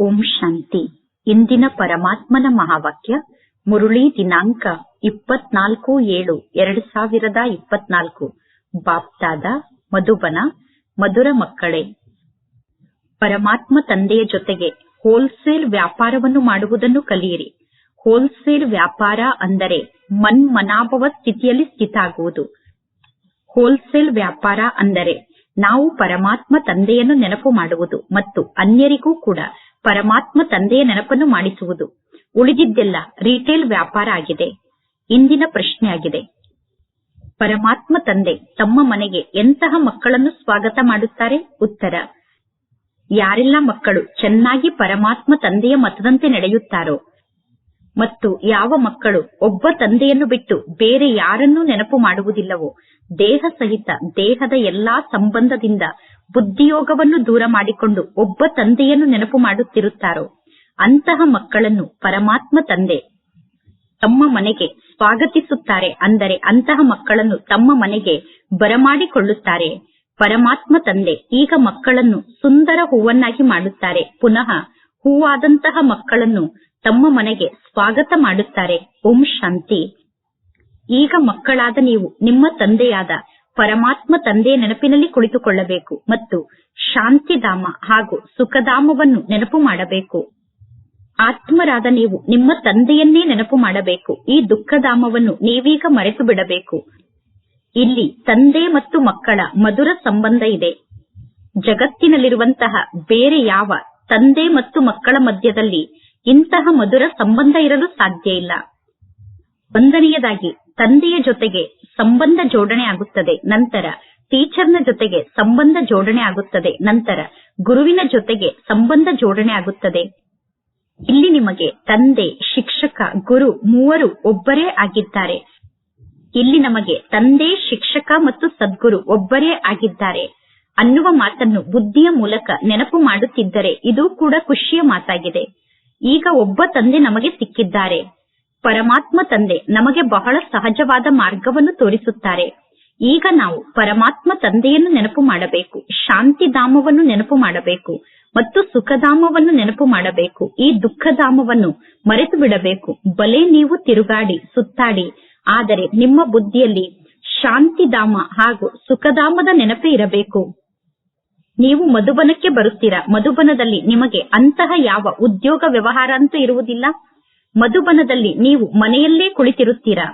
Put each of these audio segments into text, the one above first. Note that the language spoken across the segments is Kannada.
ಓಂ ಶಾಂತಿ. ಇಂದಿನ ಪರಮಾತ್ಮನ ಮಹಾವಾಕ್ಯ, ಮುರುಳಿ ದಿನಾಂಕ ಇಪ್ಪತ್ನಾಲ್ಕು ಏಳು ಎರಡು ಸಾವಿರದ ಇಪ್ಪತ್ನಾಲ್ಕು. ಬಾಪ್ತಾದ, ಮಧುಬನ, ಮಧುರ ಮಕ್ಕಳೇ. ಪರಮಾತ್ಮ ತಂದೆಯ ಜೊತೆಗೆ ಹೋಲ್ಸೇಲ್ ವ್ಯಾಪಾರವನ್ನು ಮಾಡುವುದನ್ನು ಕಲಿಯಿರಿ. ಹೋಲ್ಸೇಲ್ ವ್ಯಾಪಾರ ಅಂದರೆ ಮನ್ಮನಾಭವ ಸ್ಥಿತಿಯಲ್ಲಿ ಸ್ಥಿತಾಗುವುದು. ಹೋಲ್ಸೇಲ್ ವ್ಯಾಪಾರ ಅಂದರೆ ನಾವು ಪರಮಾತ್ಮ ತಂದೆಯನ್ನು ನೆನಪು ಮಾಡುವುದು ಮತ್ತು ಅನ್ಯರಿಗೂ ಕೂಡ ಪರಮಾತ್ಮ ತಂದೆಯ ನೆನಪನ್ನು ಮಾಡಿಸುವುದು. ಉಳಿದಿದ್ದೆಲ್ಲ ರಿಟೇಲ್ ವ್ಯಾಪಾರ ಆಗಿದೆ. ಇಂದಿನ ಪ್ರಶ್ನೆಯಾಗಿದೆ ಪರಮಾತ್ಮ ತಂದೆ ತಮ್ಮ ಮನೆಗೆ ಎಂತಹ ಮಕ್ಕಳನ್ನು ಸ್ವಾಗತ ಮಾಡುತ್ತಾರೆ? ಉತ್ತರ. ಯಾರೆಲ್ಲ ಮಕ್ಕಳು ಚೆನ್ನಾಗಿ ಪರಮಾತ್ಮ ತಂದೆಯ ಮತದಂತೆ ನಡೆಯುತ್ತಾರೋ ಮತ್ತು ಯಾವ ಮಕ್ಕಳು ಒಬ್ಬ ತಂದೆಯನ್ನು ಬಿಟ್ಟು ಬೇರೆ ಯಾರನ್ನೂ ನೆನಪು ಮಾಡುವುದಿಲ್ಲವೋ, ದೇಹ ಸಹಿತ ದೇಹದ ಎಲ್ಲಾ ಸಂಬಂಧದಿಂದ ಬುದ್ಧಿಯೋಗವನ್ನು ದೂರ ಮಾಡಿಕೊಂಡು ಒಬ್ಬ ತಂದೆಯನ್ನು ನೆನಪು ಮಾಡುತ್ತಿರುತ್ತಾರೋ? ಅಂತಹ ಮಕ್ಕಳನ್ನು ಪರಮಾತ್ಮ ತಂದೆ ತಮ್ಮ ಮನೆಗೆ ಸ್ವಾಗತಿಸುತ್ತಾರೆ. ಅಂದರೆ ಅಂತಹ ಮಕ್ಕಳನ್ನು ತಮ್ಮ ಮನೆಗೆ ಬರಮಾಡಿಕೊಳ್ಳುತ್ತಾರೆ. ಪರಮಾತ್ಮ ತಂದೆ ಈಗ ಮಕ್ಕಳನ್ನು ಸುಂದರ ಹೂವನ್ನಾಗಿ ಮಾಡುತ್ತಾರೆ. ಪುನಃ ಹೂವಾದಂತಹ ಮಕ್ಕಳನ್ನು ತಮ್ಮ ಮನೆಗೆ ಸ್ವಾಗತ ಮಾಡುತ್ತಾರೆ. ಓಂ ಶಾಂತಿ. ಈಗ ಮಕ್ಕಳಾದ ನೀವು ನಿಮ್ಮ ತಂದೆಯಾದ ಪರಮಾತ್ಮ ತಂದೆಯ ನೆನಪಿನಲ್ಲಿ ಕುಳಿತುಕೊಳ್ಳಬೇಕು ಮತ್ತು ಶಾಂತಿಧಾಮ ಹಾಗೂ ಸುಖಧಾಮವನ್ನು ನೆನಪು ಮಾಡಬೇಕು. ಆತ್ಮರಾದ ನೀವು ನಿಮ್ಮ ತಂದೆಯನ್ನೇ ನೆನಪು ಮಾಡಬೇಕು. ಈ ದುಃಖಧಾಮವನ್ನು ನೀವೀಗ ಮರೆತು ಬಿಡಬೇಕು ಇಲ್ಲಿ ತಂದೆ ಮತ್ತು ಮಕ್ಕಳ ಮಧುರ ಸಂಬಂಧ ಇದೆ. ಜಗತ್ತಿನಲ್ಲಿರುವಂತಹ ಬೇರೆ ಯಾವ ತಂದೆ ಮತ್ತು ಮಕ್ಕಳ ಮಧ್ಯದಲ್ಲಿ ಇಂತಹ ಮಧುರ ಸಂಬಂಧ ಇರಲು ಸಾಧ್ಯ ಇಲ್ಲ. ಒಂದನೆಯದಾಗಿ ತಂದೆಯ ಜೊತೆಗೆ ಸಂಬಂಧ ಜೋಡಣೆ ಆಗುತ್ತದೆ, ನಂತರ ಟೀಚರ್ನ ಜೊತೆಗೆ ಸಂಬಂಧ ಜೋಡಣೆ ಆಗುತ್ತದೆ, ನಂತರ ಗುರುವಿನ ಜೊತೆಗೆ ಸಂಬಂಧ ಜೋಡಣೆ ಆಗುತ್ತದೆ. ಇಲ್ಲಿ ನಿಮಗೆ ತಂದೆ, ಶಿಕ್ಷಕ, ಗುರು ಮೂವರು ಒಬ್ಬರೇ ಆಗಿದ್ದಾರೆ. ಇಲ್ಲಿ ನಮಗೆ ತಂದೆ, ಶಿಕ್ಷಕ ಮತ್ತು ಸದ್ಗುರು ಒಬ್ಬರೇ ಆಗಿದ್ದಾರೆ ಅನ್ನುವ ಮಾತನ್ನು ಬುದ್ಧಿಯ ಮೂಲಕ ನೆನಪು ಮಾಡುತ್ತಿದ್ದರೆ ಇದು ಕೂಡ ಖುಷಿಯ ಮಾತಾಗಿದೆ. ಈಗ ಒಬ್ಬ ತಂದೆ ನಮಗೆ ಸಿಕ್ಕಿದ್ದಾರೆ. ಪರಮಾತ್ಮ ತಂದೆ ನಮಗೆ ಬಹಳ ಸಹಜವಾದ ಮಾರ್ಗವನ್ನು ತೋರಿಸುತ್ತಾರೆ. ಈಗ ನಾವು ಪರಮಾತ್ಮ ತಂದೆಯನ್ನು ನೆನಪು ಮಾಡಬೇಕು ಶಾಂತಿಧಾಮವನ್ನು ನೆನಪು ಮಾಡಬೇಕು ಮತ್ತು ಸುಖಧಾಮವನ್ನು ನೆನಪು ಮಾಡಬೇಕು. ಈ ದುಃಖಧಾಮವನ್ನು ಮರೆತು ಬಿಡಬೇಕು. ಬಲೆ ನೀವು ತಿರುಗಾಡಿ, ಸುತ್ತಾಡಿ, ಆದರೆ ನಿಮ್ಮ ಬುದ್ಧಿಯಲ್ಲಿ ಶಾಂತಿಧಾಮ ಹಾಗೂ ಸುಖಧಾಮದ ನೆನಪೇ ಇರಬೇಕು. ನೀವು ಮಧುಬನಕ್ಕೆ ಬರುತ್ತೀರಾ? ಮಧುಬನದಲ್ಲಿ ನಿಮಗೆ ಅಂತಹ ಯಾವ ಉದ್ಯೋಗ ವ್ಯವಹಾರ ಅಂತೂ ಇರುವುದಿಲ್ಲ? ಮಧುಬನದಲ್ಲಿ ನೀವು ಮನೆಯಲ್ಲೇ ಕುಳಿತಿರುತ್ತೀರಾ?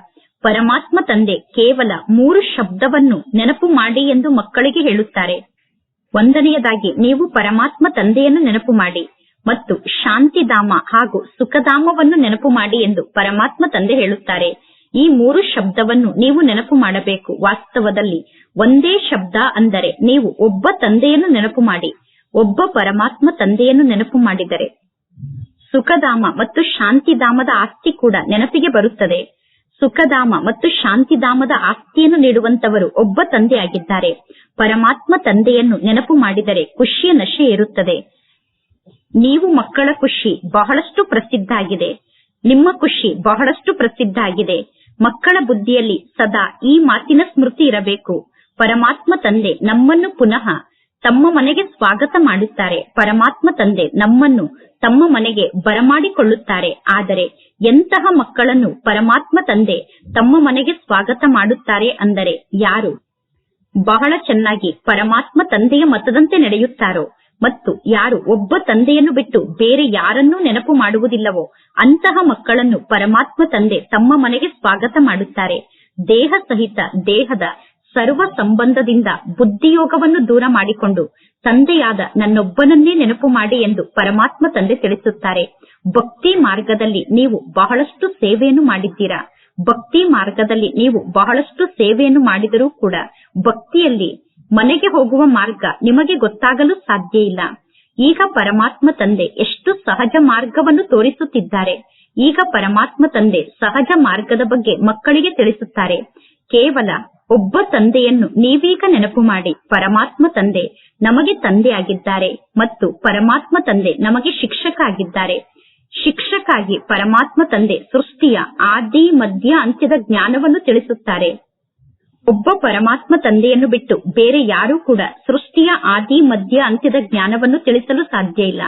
ಪರಮಾತ್ಮ ತಂದೆ, ಕೇವಲ ಮೂರು ಶಬ್ದವನ್ನು ನೆನಪು ಮಾಡಿ ಎಂದು ಮಕ್ಕಳಿಗೆ ಹೇಳುತ್ತಾರೆ. ಒಂದನೆಯದಾಗಿ, ನೀವು ಪರಮಾತ್ಮ ತಂದೆಯನ್ನು ನೆನಪು ಮಾಡಿ ಮತ್ತು ಶಾಂತಿಧಾಮ ಹಾಗೂ ಸುಖಧಾಮವನ್ನು ನೆನಪು ಮಾಡಿ ಎಂದು ಪರಮಾತ್ಮ ತಂದೆ ಹೇಳುತ್ತಾರೆ. ಈ ಮೂರು ಶಬ್ದವನ್ನು ನೀವು ನೆನಪು ಮಾಡಬೇಕು. ವಾಸ್ತವದಲ್ಲಿ ಒಂದೇ ಶಬ್ದ ಅಂದರೆ ನೀವು ಒಬ್ಬ ತಂದೆಯನ್ನು ನೆನಪು ಮಾಡಿ, ಒಬ್ಬ ಪರಮಾತ್ಮ ತಂದೆಯನ್ನು ನೆನಪು ಮಾಡಿದರೆ. ಸುಖಧಾಮ ಮತ್ತು ಶಾಂತಿಧಾಮದ ಆಸ್ತಿ ಕೂಡ ನೆನಪಿಗೆ ಬರುತ್ತದೆ. ಸುಖಧಾಮ ಮತ್ತು ಶಾಂತಿಧಾಮದ ಆಸ್ತಿಯನ್ನು ನೀಡುವಂತವರು ಒಬ್ಬ ತಂದೆಯಾಗಿದ್ದಾರೆ. ಪರಮಾತ್ಮ ತಂದೆಯನ್ನು ನೆನಪು ಮಾಡಿದರೆ ಖುಷಿಯ ನಶೆ ಇರುತ್ತದೆ ನೀವು ಮಕ್ಕಳ ಖುಷಿ ಬಹಳಷ್ಟು ಪ್ರಸಿದ್ಧ ಆಗಿದೆ ನಿಮ್ಮ ಖುಷಿ ಬಹಳಷ್ಟು ಪ್ರಸಿದ್ಧ ಆಗಿದೆ ಮಕ್ಕಳ ಬುದ್ಧಿಯಲ್ಲಿ ಸದಾ ಈ ಮಾತಿನ ಸ್ಮೃತಿ ಇರಬೇಕು. ಪರಮಾತ್ಮ ತಂದೆ ನಮ್ಮನ್ನು ಪುನಃ ತಮ್ಮ ಮನೆಗೆ ಸ್ವಾಗತ ಮಾಡುತ್ತಾರೆ ಪರಮಾತ್ಮ ತಂದೆ ನಮ್ಮನ್ನು ತಮ್ಮ ಮನೆಗೆ ಬರಮಾಡಿಕೊಳ್ಳುತ್ತಾರೆ. ಆದರೆ ಎಂತಹ ಮಕ್ಕಳನ್ನು ಪರಮಾತ್ಮ ತಂದೆ ತಮ್ಮ ಮನೆಗೆ ಸ್ವಾಗತ ಮಾಡುತ್ತಾರೆ ಅಂದರೆ ಯಾರು? ಬಹಳ ಚೆನ್ನಾಗಿ ಪರಮಾತ್ಮ ತಂದೆಯ ಮತದಂತೆ ನಡೆಯುತ್ತಾರೋ? ಮತ್ತು ಯಾರು ಒಬ್ಬ ತಂದೆಯನ್ನು ಬಿಟ್ಟು ಬೇರೆ ಯಾರನ್ನೂ ನೆನಪು ಮಾಡುವುದಿಲ್ಲವೋ? ಅಂತಹ ಮಕ್ಕಳನ್ನು ಪರಮಾತ್ಮ ತಂದೆ ತಮ್ಮ ಮನೆಗೆ ಸ್ವಾಗತ ಮಾಡುತ್ತಾರೆ. ದೇಹ ಸಹಿತ ದೇಹದ ಸರ್ವ ಸಂಬಂಧದಿಂದ ಬುದ್ಧಿಯೋಗವನ್ನು ದೂರ ಮಾಡಿಕೊಂಡು ತಂದೆಯಾದ ನನ್ನೊಬ್ಬನನ್ನೇ ನೆನಪು ಮಾಡಿ ಎಂದು ಪರಮಾತ್ಮ ತಂದೆ ತಿಳಿಸುತ್ತಾರೆ. ಭಕ್ತಿ ಮಾರ್ಗದಲ್ಲಿ ನೀವು ಬಹಳಷ್ಟು ಸೇವೆಯನ್ನು ಮಾಡಿದ್ದೀರಾ? ಭಕ್ತಿ ಮಾರ್ಗದಲ್ಲಿ ನೀವು ಬಹಳಷ್ಟು ಸೇವೆಯನ್ನು ಮಾಡಿದರೂ ಕೂಡ ಭಕ್ತಿಯಲ್ಲಿ ಮನೆಗೆ ಹೋಗುವ ಮಾರ್ಗ ನಿಮಗೆ ಗೊತ್ತಾಗಲು ಸಾಧ್ಯ ಇಲ್ಲ. ಈಗ ಪರಮಾತ್ಮ ತಂದೆ ಎಷ್ಟು ಸಹಜ ಮಾರ್ಗವನ್ನು ತೋರಿಸುತ್ತಿದ್ದಾರೆ. ಈಗ ಪರಮಾತ್ಮ ತಂದೆ ಸಹಜ ಮಾರ್ಗದ ಬಗ್ಗೆ ಮಕ್ಕಳಿಗೆ ತಿಳಿಸುತ್ತಾರೆ. ಕೇವಲ ಒಬ್ಬ ತಂದೆಯನ್ನು ನೀವೀಗ ನೆನಪು ಮಾಡಿ, ಪರಮಾತ್ಮ ತಂದೆ ನಮಗೆ ತಂದೆಯಾಗಿದ್ದಾರೆ ಮತ್ತು ಪರಮಾತ್ಮ ತಂದೆ ನಮಗೆ ಶಿಕ್ಷಕ ಆಗಿದ್ದಾರೆ ಶಿಕ್ಷಕಾಗಿ ಪರಮಾತ್ಮ ತಂದೆ ಸೃಷ್ಟಿಯ ಆದಿ, ಮಧ್ಯ, ಅಂತ್ಯದ ಜ್ಞಾನವನ್ನು ತಿಳಿಸುತ್ತಾರೆ. ಒಬ್ಬ ಪರಮಾತ್ಮ ತಂದೆಯನ್ನು ಬಿಟ್ಟು ಬೇರೆ ಯಾರೂ ಕೂಡ ಸೃಷ್ಟಿಯ ಆದಿ, ಮಧ್ಯ, ಅಂತ್ಯದ ಜ್ಞಾನವನ್ನು ತಿಳಿಸಲು ಸಾಧ್ಯ ಇಲ್ಲ.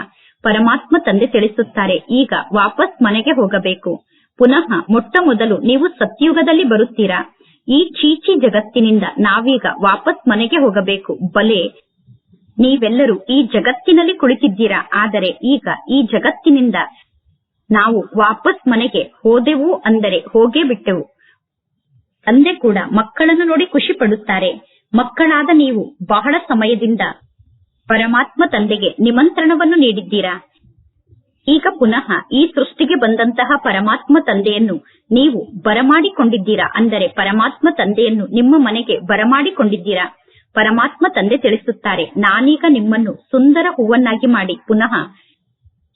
ಪರಮಾತ್ಮ ತಂದೆ ತಿಳಿಸುತ್ತಾರೆ, ಈಗ ವಾಪಸ್ ಮನೆಗೆ ಹೋಗಬೇಕು. ಪುನಃ ಮೊಟ್ಟ ಮೊದಲು ನೀವು ಸತ್ಯುಗದಲ್ಲಿ ಬರುತ್ತೀರಾ? ಈ ಚೀಚಿ ಜಗತ್ತಿನಿಂದ ನಾವೀಗ ವಾಪಸ್ ಮನೆಗೆ ಹೋಗಬೇಕು. ಬಲೆ, ನೀವೆಲ್ಲರೂ ಈ ಜಗತ್ತಿನಲ್ಲಿ ಕುಳಿತಿದ್ದೀರಾ? ಆದರೆ ಈಗ ಈ ಜಗತ್ತಿನಿಂದ ನಾವು ವಾಪಸ್ ಮನೆಗೆ ಹೋದೆವು ಅಂದರೆ ಹೋಗೇ ಬಿಟ್ಟೆವು. ತಂದೆ ಕೂಡ ಮಕ್ಕಳನ್ನು ನೋಡಿ ಖುಷಿ ಪಡುತ್ತಾರೆ ಮಕ್ಕಳಾದ ನೀವು ಬಹಳ ಸಮಯದಿಂದ ಪರಮಾತ್ಮ ತಂದೆಗೆ ನಿಮಂತ್ರಣವನ್ನು ನೀಡಿದ್ದೀರಾ? ಈಗ ಪುನಃ ಈ ಸೃಷ್ಟಿಗೆ ಬಂದಂತಹ ಪರಮಾತ್ಮ ತಂದೆಯನ್ನು ನೀವು ಬರಮಾಡಿಕೊಂಡಿದ್ದೀರಾ? ಅಂದರೆ ಪರಮಾತ್ಮ ತಂದೆಯನ್ನು ನಿಮ್ಮ ಮನೆಗೆ ಬರಮಾಡಿಕೊಂಡಿದ್ದೀರಾ? ಪರಮಾತ್ಮ ತಂದೆ ತಿಳಿಸುತ್ತಾರೆ, ನಾನೀಗ ನಿಮ್ಮನ್ನು ಸುಂದರ ಹೂವನ್ನಾಗಿ ಮಾಡಿ ಪುನಃ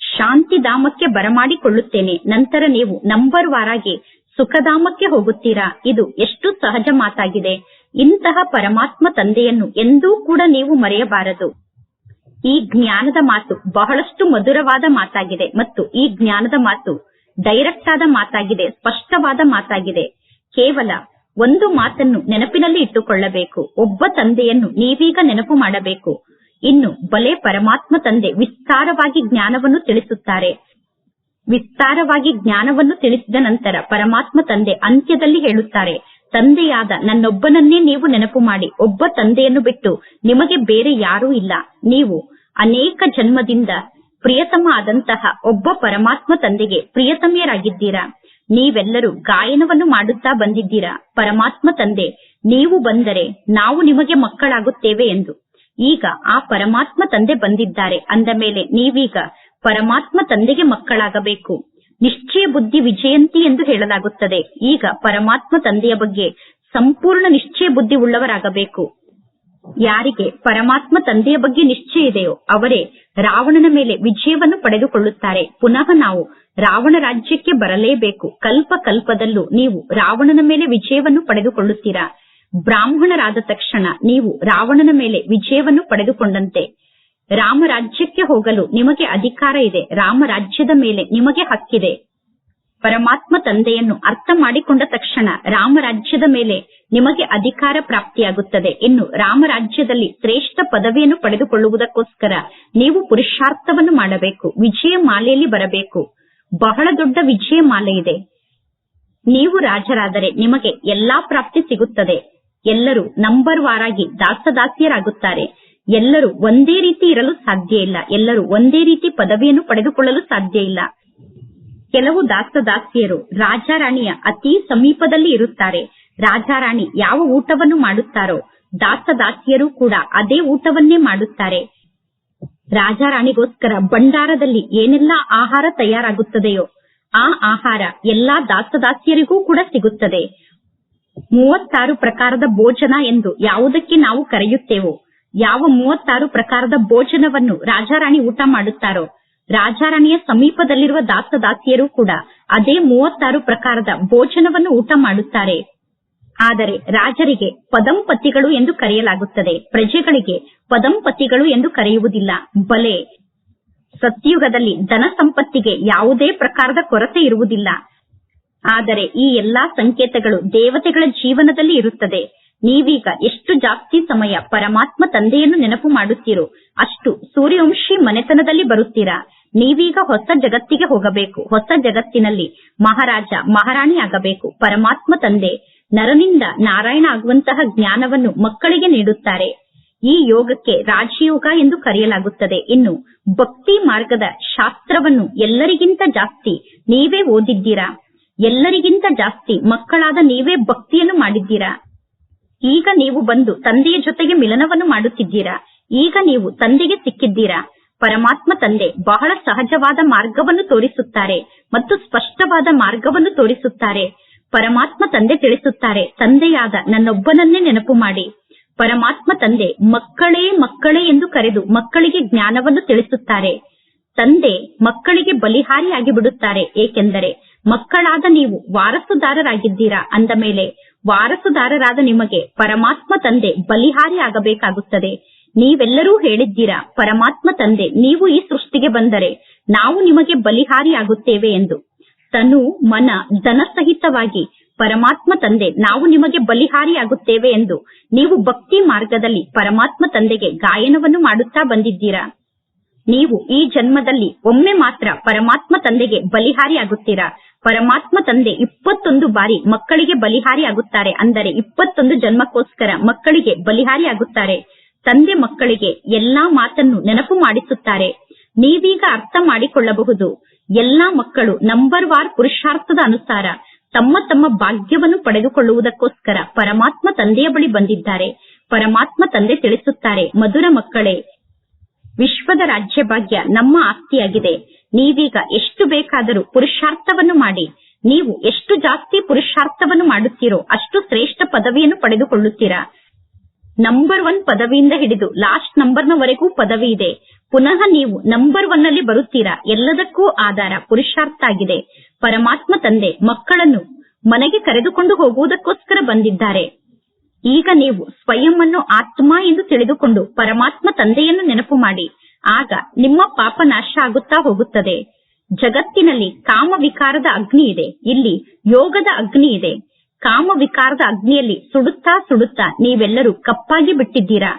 ಶಾಂತಿಧಾಮಕ್ಕೆ ಬರಮಾಡಿಕೊಳ್ಳುತ್ತೇನೆ. ನಂತರ ನೀವು ನಂಬರ್ ವಾರಾಗಿ ಸುಖಧಾಮಕ್ಕೆ ಹೋಗುತ್ತೀರಾ? ಇದು ಎಷ್ಟು ಸಹಜ ಮಾತಾಗಿದೆ. ಇಂತಹ ಪರಮಾತ್ಮ ತಂದೆಯನ್ನು ಎಂದೂ ಕೂಡ ನೀವು ಮರೆಯಬಾರದು. ಈ ಜ್ಞಾನದ ಮಾತು ಬಹಳಷ್ಟು ಮಧುರವಾದ ಮಾತಾಗಿದೆ ಮತ್ತು ಈ ಜ್ಞಾನದ ಮಾತು ಡೈರೆಕ್ಟ್ ಆದ ಮಾತಾಗಿದೆ, ಸ್ಪಷ್ಟವಾದ ಮಾತಾಗಿದೆ. ಕೇವಲ ಒಂದು ಮಾತನ್ನು ನೆನಪಿನಲ್ಲಿ ಇಟ್ಟುಕೊಳ್ಳಬೇಕು. ಒಬ್ಬ ತಂದೆಯನ್ನು ನೀವೀಗ ನೆನಪು ಮಾಡಬೇಕು. ಇನ್ನು ಬಲೆ ಪರಮಾತ್ಮ ತಂದೆ ವಿಸ್ತಾರವಾಗಿ ಜ್ಞಾನವನ್ನು ತಿಳಿಸುತ್ತಾರೆ. ವಿಸ್ತಾರವಾಗಿ ಜ್ಞಾನವನ್ನು ತಿಳಿಸಿದ ನಂತರ ಪರಮಾತ್ಮ ತಂದೆ ಅಂತ್ಯದಲ್ಲಿ ಹೇಳುತ್ತಾರೆ, ತಂದೆಯಾದ ನನ್ನೊಬ್ಬನನ್ನೇ ನೀವು ನೆನಪು ಮಾಡಿ, ಒಬ್ಬ ತಂದೆಯನ್ನು ಬಿಟ್ಟು ನಿಮಗೆ ಬೇರೆ ಯಾರೂ ಇಲ್ಲ. ನೀವು ಅನೇಕ ಜನ್ಮದಿಂದ ಪ್ರಿಯತಮ ಆದಂತಹ ಒಬ್ಬ ಪರಮಾತ್ಮ ತಂದೆಗೆ ಪ್ರಿಯತಮೆಯರಾಗಿದ್ದೀರಾ. ನೀವೆಲ್ಲರೂ ಗಾಯನವನ್ನು ಮಾಡುತ್ತಾ ಬಂದಿದ್ದೀರಾ. ಪರಮಾತ್ಮ ತಂದೆ, ನೀವು ಬಂದರೆ ನಾವು ನಿಮಗೆ ಮಕ್ಕಳಾಗುತ್ತೇವೆ ಎಂದು. ಈಗ ಆ ಪರಮಾತ್ಮ ತಂದೆ ಬಂದಿದ್ದಾರೆ. ಅಂದ ಮೇಲೆ ನೀವೀಗ ಪರಮಾತ್ಮ ತಂದೆಗೆ ಮಕ್ಕಳಾಗಬೇಕು. ನಿಶ್ಚಯ ಬುದ್ಧಿ ವಿಜಯಂತಿ ಎಂದು ಹೇಳಲಾಗುತ್ತದೆ. ಈಗ ಪರಮಾತ್ಮ ತಂದೆಯ ಬಗ್ಗೆ ಸಂಪೂರ್ಣ ನಿಶ್ಚಯ ಬುದ್ಧಿ ಉಳ್ಳವರಾಗಬೇಕು. ಯಾರಿಗೆ ಪರಮಾತ್ಮ ತಂದೆಯ ಬಗ್ಗೆ ನಿಶ್ಚಯ ಇದೆಯೋ ಅವರೇ ರಾವಣನ ಮೇಲೆ ವಿಜಯವನ್ನು ಪಡೆದುಕೊಳ್ಳುತ್ತಾರೆ. ಪುನಃ ನಾವು ರಾವಣ ರಾಜ್ಯಕ್ಕೆ ಬರಲೇಬೇಕು. ಕಲ್ಪ ಕಲ್ಪದಲ್ಲೂ ನೀವು ರಾವಣನ ಮೇಲೆ ವಿಜಯವನ್ನು ಪಡೆದುಕೊಳ್ಳುತ್ತೀರಾ? ಬ್ರಾಹ್ಮಣರಾದ ತಕ್ಷಣ ನೀವು ರಾವಣನ ಮೇಲೆ ವಿಜಯವನ್ನು ಪಡೆದುಕೊಂಡಂತೆ ರಾಮ ರಾಜ್ಯಕ್ಕೆ ಹೋಗಲು ನಿಮಗೆ ಅಧಿಕಾರ ಇದೆ. ರಾಮ ರಾಜ್ಯದ ಮೇಲೆ ನಿಮಗೆ ಹಕ್ಕಿದೆ. ಪರಮಾತ್ಮ ತಂದೆಯನ್ನು ಅರ್ಥ ಮಾಡಿಕೊಂಡ ತಕ್ಷಣ ರಾಮರಾಜ್ಯದ ಮೇಲೆ ನಿಮಗೆ ಅಧಿಕಾರ ಪ್ರಾಪ್ತಿಯಾಗುತ್ತದೆ ಇನ್ನು ರಾಮರಾಜ್ಯದಲ್ಲಿ ಶ್ರೇಷ್ಠ ಪದವಿಯನ್ನು ಪಡೆದುಕೊಳ್ಳುವುದಕ್ಕೋಸ್ಕರ ನೀವು ಪುರುಷಾರ್ಥವನ್ನು ಮಾಡಬೇಕು ವಿಜಯ ಮಾಲೆಯಲ್ಲಿ ಬರಬೇಕು. ಬಹಳ ದೊಡ್ಡ ವಿಜಯ ಮಾಲೆ ಇದೆ. ನೀವು ರಾಜರಾದರೆ ನಿಮಗೆ ಎಲ್ಲಾ ಪ್ರಾಪ್ತಿ ಸಿಗುತ್ತದೆ. ಎಲ್ಲರೂ ನಂಬರ್ ವಾರಾಗಿ ದಾಸದಾಸಿಯರಾಗುತ್ತಾರೆ. ಎಲ್ಲರೂ ಒಂದೇ ರೀತಿ ಇರಲು ಸಾಧ್ಯ ಇಲ್ಲ. ಎಲ್ಲರೂ ಒಂದೇ ರೀತಿ ಪದವಿಯನ್ನು ಪಡೆದುಕೊಳ್ಳಲು ಸಾಧ್ಯ ಇಲ್ಲ. ಕೆಲವು ದಾಸದಾಸಿಯರು ರಾಜಾರಾಣಿಯ ಅತಿ ಸಮೀಪದಲ್ಲಿ ಇರುತ್ತಾರೆ. ರಾಜಾರಾಣಿ ಯಾವ ಊಟವನ್ನು ಮಾಡುತ್ತಾರೋ ದಾಸದಾಸಿಯರು ಕೂಡ ಅದೇ ಊಟವನ್ನೇ ಮಾಡುತ್ತಾರೆ. ರಾಜಾರಾಣಿಗೋಸ್ಕರ ಭಂಡಾರದಲ್ಲಿ ಏನೆಲ್ಲ ಆಹಾರ ತಯಾರಾಗುತ್ತದೆಯೋ, ಆ ಆಹಾರ ಎಲ್ಲಾ ದಾಸದಾಸಿಯರಿಗೂ ಕೂಡ ಸಿಗುತ್ತದೆ. ಮೂವತ್ತಾರು ಪ್ರಕಾರದ ಭೋಜನ ಎಂದು ಯಾವುದಕ್ಕೆ ನಾವು ಕರೆಯುತ್ತೇವೋ, ಯಾವ ಮೂವತ್ತಾರು ಪ್ರಕಾರದ ಭೋಜನವನ್ನು ರಾಜಾರಾಣಿ ಊಟ ಮಾಡುತ್ತಾರೋ ರಾಜಾರಾಣಿಯ ಸಮೀಪದಲ್ಲಿರುವ ದಾಸದಾಸಿಯರು ಕೂಡ ಅದೇ ಮೂವತ್ತಾರು ಪ್ರಕಾರದ ಭೋಜನವನ್ನು ಊಟ ಮಾಡುತ್ತಾರೆ. ಆದರೆ ರಾಜರಿಗೆ ಪದಂಪತಿಗಳು ಎಂದು ಕರೆಯಲಾಗುತ್ತದೆ. ಪ್ರಜೆಗಳಿಗೆ ಪದಂಪತಿಗಳು ಎಂದು ಕರೆಯುವುದಿಲ್ಲ. ಬಲೆ. ಸತ್ಯುಗದಲ್ಲಿ ಧನ ಸಂಪತ್ತಿಗೆ ಯಾವುದೇ ಪ್ರಕಾರದ ಕೊರತೆ ಇರುವುದಿಲ್ಲ. ಆದರೆ ಈ ಎಲ್ಲಾ ಸಂಕೇತಗಳು ದೇವತೆಗಳ ಜೀವನದಲ್ಲಿ ಇರುತ್ತದೆ. ನೀವೀಗ ಎಷ್ಟು ಜಾಸ್ತಿ ಸಮಯ ಪರಮಾತ್ಮ ತಂದೆಯನ್ನು ನೆನಪು ಮಾಡುತ್ತೀರೋ ಅಷ್ಟು ಸೂರ್ಯವಂಶಿ ಮನೆತನದಲ್ಲಿ ಬರುತ್ತೀರಾ. ನೀವೀಗ ಹೊಸ ಜಗತ್ತಿಗೆ ಹೋಗಬೇಕು. ಹೊಸ ಜಗತ್ತಿನಲ್ಲಿ ಮಹಾರಾಜ, ಮಹಾರಾಣಿ ಆಗಬೇಕು. ಪರಮಾತ್ಮ ತಂದೆ ನರನಿಂದ ನಾರಾಯಣ ಆಗುವಂತಹ ಜ್ಞಾನವನ್ನು ಮಕ್ಕಳಿಗೆ ನೀಡುತ್ತಾರೆ. ಈ ಯೋಗಕ್ಕೆ ರಾಜಯೋಗ ಎಂದು ಕರೆಯಲಾಗುತ್ತದೆ. ಇನ್ನು ಭಕ್ತಿ ಮಾರ್ಗದ ಶಾಸ್ತ್ರವನ್ನು ಎಲ್ಲರಿಗಿಂತ ಜಾಸ್ತಿ ನೀವೇ ಓದಿದ್ದೀರಾ? ಎಲ್ಲರಿಗಿಂತ ಜಾಸ್ತಿ ಮಕ್ಕಳಾದ ನೀವೇ ಭಕ್ತಿಯನ್ನು ಮಾಡಿದ್ದೀರಾ? ಈಗ ನೀವು ಬಂದು ತಂದೆಯ ಜೊತೆಗೆ ಮಿಲನವನ್ನು ಮಾಡುತ್ತಿದ್ದೀರಾ? ಈಗ ನೀವು ತಂದೆಗೆ ಸಿಕ್ಕಿದ್ದೀರಾ? ಪರಮಾತ್ಮ ತಂದೆ ಬಹಳ ಸಹಜವಾದ ಮಾರ್ಗವನ್ನು ತೋರಿಸುತ್ತಾರೆ ಮತ್ತು ಸ್ಪಷ್ಟವಾದ ಮಾರ್ಗವನ್ನು ತೋರಿಸುತ್ತಾರೆ. ಪರಮಾತ್ಮ ತಂದೆ ತಿಳಿಸುತ್ತಾರೆ, ತಂದೆಯಾದ ನನ್ನೊಬ್ಬನನ್ನೇ ನೆನಪು ಮಾಡಿ. ಪರಮಾತ್ಮ ತಂದೆ ಮಕ್ಕಳೇ ಮಕ್ಕಳೇ ಎಂದು ಕರೆದು ಮಕ್ಕಳಿಗೆ ಜ್ಞಾನವನ್ನು ತಿಳಿಸುತ್ತಾರೆ. ತಂದೆ ಮಕ್ಕಳಿಗೆ ಬಲಿಹಾರಿಯಾಗಿ ಬಿಡುತ್ತಾರೆ, ಏಕೆಂದರೆ ಮಕ್ಕಳಾದ ನೀವು ವಾರಸುದಾರರಾಗಿದ್ದೀರಾ ಅಂದ ಮೇಲೆ, ವಾರಸುದಾರರಾದ ನಿಮಗೆ ಪರಮಾತ್ಮ ತಂದೆ ಬಲಿಹಾರಿ ಆಗಬೇಕಾಗುತ್ತದೆ ನೀವೆಲ್ಲರೂ ಹೇಳಿದ್ದೀರಾ, ಪರಮಾತ್ಮ ತಂದೆ, ನೀವು ಈ ಸೃಷ್ಟಿಗೆ ಬಂದರೆ ನಾವು ನಿಮಗೆ ಬಲಿಹಾರಿ ಆಗುತ್ತೇವೆ ಎಂದು. ತನು ಮನ ಧನ ಸಹಿತವಾಗಿ ಪರಮಾತ್ಮ ತಂದೆ, ನಾವು ನಿಮಗೆ ಬಲಿಹಾರಿ ಆಗುತ್ತೇವೆ ಎಂದು ನೀವು ಭಕ್ತಿ ಮಾರ್ಗದಲ್ಲಿ ಪರಮಾತ್ಮ ತಂದೆಗೆ ಗಾಯನವನ್ನು ಮಾಡುತ್ತಾ ಬಂದಿದ್ದೀರಾ? ನೀವು ಈ ಜನ್ಮದಲ್ಲಿ ಒಮ್ಮೆ ಮಾತ್ರ ಪರಮಾತ್ಮ ತಂದೆಗೆ ಬಲಿಹಾರಿ ಆಗುತ್ತೀರಾ ಪರಮಾತ್ಮ ತಂದೆ ಇಪ್ಪತ್ತೊಂದು ಬಾರಿ ಮಕ್ಕಳಿಗೆ ಬಲಿಹಾರಿ ಆಗುತ್ತಾರೆ ಅಂದರೆ ಇಪ್ಪತ್ತೊಂದು ಜನ್ಮಕ್ಕೋಸ್ಕರ ಮಕ್ಕಳಿಗೆ ಬಲಿಹಾರಿ ಆಗುತ್ತಾರೆ ತಂದೆ ಮಕ್ಕಳಿಗೆ ಎಲ್ಲಾ ಮಾತನ್ನು ನೆನಪು ಮಾಡಿಸುತ್ತಾರೆ. ನೀವೀಗ ಅರ್ಥ ಮಾಡಿಕೊಳ್ಳಬಹುದು. ಎಲ್ಲಾ ಮಕ್ಕಳು ನಂಬರ್ ವಾರ್ ಪುರುಷಾರ್ಥದ ಅನುಸಾರ ತಮ್ಮ ತಮ್ಮ ಭಾಗ್ಯವನ್ನು ಪಡೆದುಕೊಳ್ಳುವುದಕ್ಕೋಸ್ಕರ ಪರಮಾತ್ಮ ತಂದೆಯ ಬಳಿ ಬಂದಿದ್ದಾರೆ. ಪರಮಾತ್ಮ ತಂದೆ ತಿಳಿಸುತ್ತಾರೆ, ಮಧುರ ಮಕ್ಕಳೇ, ವಿಶ್ವದ ರಾಜ್ಯ ಭಾಗ್ಯ ನಮ್ಮ ಆಸ್ತಿಯಾಗಿದೆ. ನೀವೀಗ ಎಷ್ಟು ಬೇಕಾದರೂ ಪುರುಷಾರ್ಥವನ್ನು ಮಾಡಿ. ನೀವು ಎಷ್ಟು ಜಾಸ್ತಿ ಪುರುಷಾರ್ಥವನ್ನು ಮಾಡುತ್ತೀರೋ ಅಷ್ಟು ಶ್ರೇಷ್ಠ ಪದವಿಯನ್ನು ಪಡೆದುಕೊಳ್ಳುತ್ತೀರಾ. ನಂಬರ್ ಒನ್ ಪದವಿಯಿಂದ ಹಿಡಿದು ಲಾಸ್ಟ್ ನಂಬರ್ನವರೆಗೂ ಪದವಿ ಇದೆ. ಪುನಃ ನೀವು ನಂಬರ್ ಒನ್ ಅಲ್ಲಿ ಬರುತ್ತೀರಾ? ಎಲ್ಲದಕ್ಕೂ ಆಧಾರ, ಪುರುಷಾರ್ಥ ಆಗಿದೆ. ಪರಮಾತ್ಮ ತಂದೆ, ಮಕ್ಕಳನ್ನು ಮನೆಗೆ ಕರೆದುಕೊಂಡು ಹೋಗುವುದಕ್ಕೋಸ್ಕರ ಬಂದಿದ್ದಾರೆ. ಈಗ ನೀವು ಸ್ವಯಂ ಅನ್ನು ಆತ್ಮ ಎಂದು ತಿಳಿದುಕೊಂಡು ಪರಮಾತ್ಮ ತಂದೆಯನ್ನು ನೆನಪು ಮಾಡಿ. ಆಗ ನಿಮ್ಮ ಪಾಪ ನಾಶ ಆಗುತ್ತಾ ಹೋಗುತ್ತದೆ. ಜಗತ್ತಿನಲ್ಲಿ ಕಾಮ ವಿಕಾರದ ಅಗ್ನಿ ಇದೆ. ಇಲ್ಲಿ ಯೋಗದ ಅಗ್ನಿ ಇದೆ. ಕಾಮ ವಿಕಾರದ ಅಗ್ನಿಯಲ್ಲಿ ಸುಡುತ್ತಾ ಸುಡುತ್ತಾ ನೀವೆಲ್ಲರೂ ಕಪ್ಪಾಗಿ ಬಿಟ್ಟಿದ್ದೀರಾ?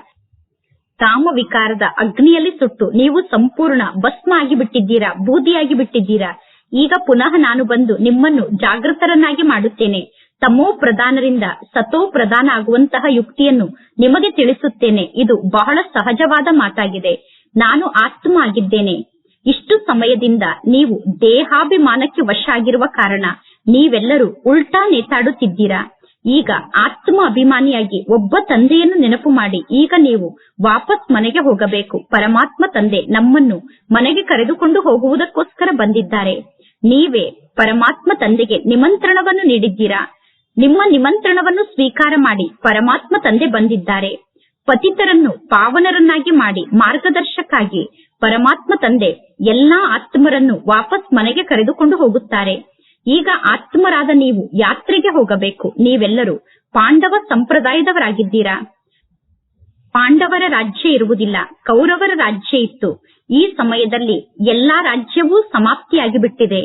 ಕಾಮ ವಿಕಾರದ ಅಗ್ನಿಯಲ್ಲಿ ಸುಟ್ಟು ನೀವು ಸಂಪೂರ್ಣ ಭಸ್ಮ ಆಗಿ ಬಿಟ್ಟಿದ್ದೀರಾ ಬೂದಿಯಾಗಿ ಬಿಟ್ಟಿದ್ದೀರಾ? ಈಗ ಪುನಃ ನಾನು ಬಂದು ನಿಮ್ಮನ್ನು ಜಾಗೃತರನ್ನಾಗಿ ಮಾಡುತ್ತೇನೆ. ತಮೋ ಪ್ರಧಾನರಿಂದ ಸತೋ ಪ್ರಧಾನ ಆಗುವಂತಹ ಯುಕ್ತಿಯನ್ನು ನಿಮಗೆ ತಿಳಿಸುತ್ತೇನೆ. ಇದು ಬಹಳ ಸಹಜವಾದ ಮಾತಾಗಿದೆ. ನಾನು ಆತ್ಮ ಆಗಿದ್ದೇನೆ. ಇಷ್ಟು ಸಮಯದಿಂದ ನೀವು ದೇಹಾಭಿಮಾನಕ್ಕೆ ವಶ ಆಗಿರುವ ಕಾರಣ ನೀವೆಲ್ಲರೂ ಉಲ್ಟಾ ನೇತಾಡುತ್ತಿದ್ದೀರಾ ಈಗ ಆತ್ಮ ಅಭಿಮಾನಿಯಾಗಿ ಒಬ್ಬ ತಂದೆಯನ್ನು ನೆನಪು ಮಾಡಿ, ಈಗ ನೀವು ವಾಪಸ್ ಮನೆಗೆ ಹೋಗಬೇಕು. ಪರಮಾತ್ಮ ತಂದೆ ನಮ್ಮನ್ನು ಮನೆಗೆ ಕರೆದುಕೊಂಡು ಹೋಗುವುದಕ್ಕೋಸ್ಕರ ಬಂದಿದ್ದಾರೆ. ನೀವೇ ಪರಮಾತ್ಮ ತಂದೆಗೆ ನಿಮಂತ್ರಣವನ್ನು ನೀಡಿದ್ದೀರಾ? ನಿಮ್ಮ ನಿಮಂತ್ರಣವನ್ನು ಸ್ವೀಕಾರ ಮಾಡಿ ಪರಮಾತ್ಮ ತಂದೆ ಬಂದಿದ್ದಾರೆ. ಪತಿತರನ್ನು ಪಾವನರನ್ನಾಗಿ ಮಾಡಿ ಮಾರ್ಗದರ್ಶಕ್ಕಾಗಿ ಪರಮಾತ್ಮ ತಂದೆ ಎಲ್ಲಾ ಆತ್ಮರನ್ನು ವಾಪಸ್ ಮನೆಗೆ ಕರೆದುಕೊಂಡು ಹೋಗುತ್ತಾರೆ. ಈಗ ಆತ್ಮರಾದ ನೀವು ಯಾತ್ರೆಗೆ ಹೋಗಬೇಕು. ನೀವೆಲ್ಲರೂ ಪಾಂಡವ ಸಂಪ್ರದಾಯದವರಾಗಿದ್ದೀರಾ? ಪಾಂಡವರ ರಾಜ್ಯ ಇರುವುದಿಲ್ಲ, ಕೌರವರ ರಾಜ್ಯ ಇತ್ತು. ಈ ಸಮಯದಲ್ಲಿ ಎಲ್ಲಾ ರಾಜ್ಯವೂ ಸಮಾಪ್ತಿಯಾಗಿ ಬಿಟ್ಟಿದೆ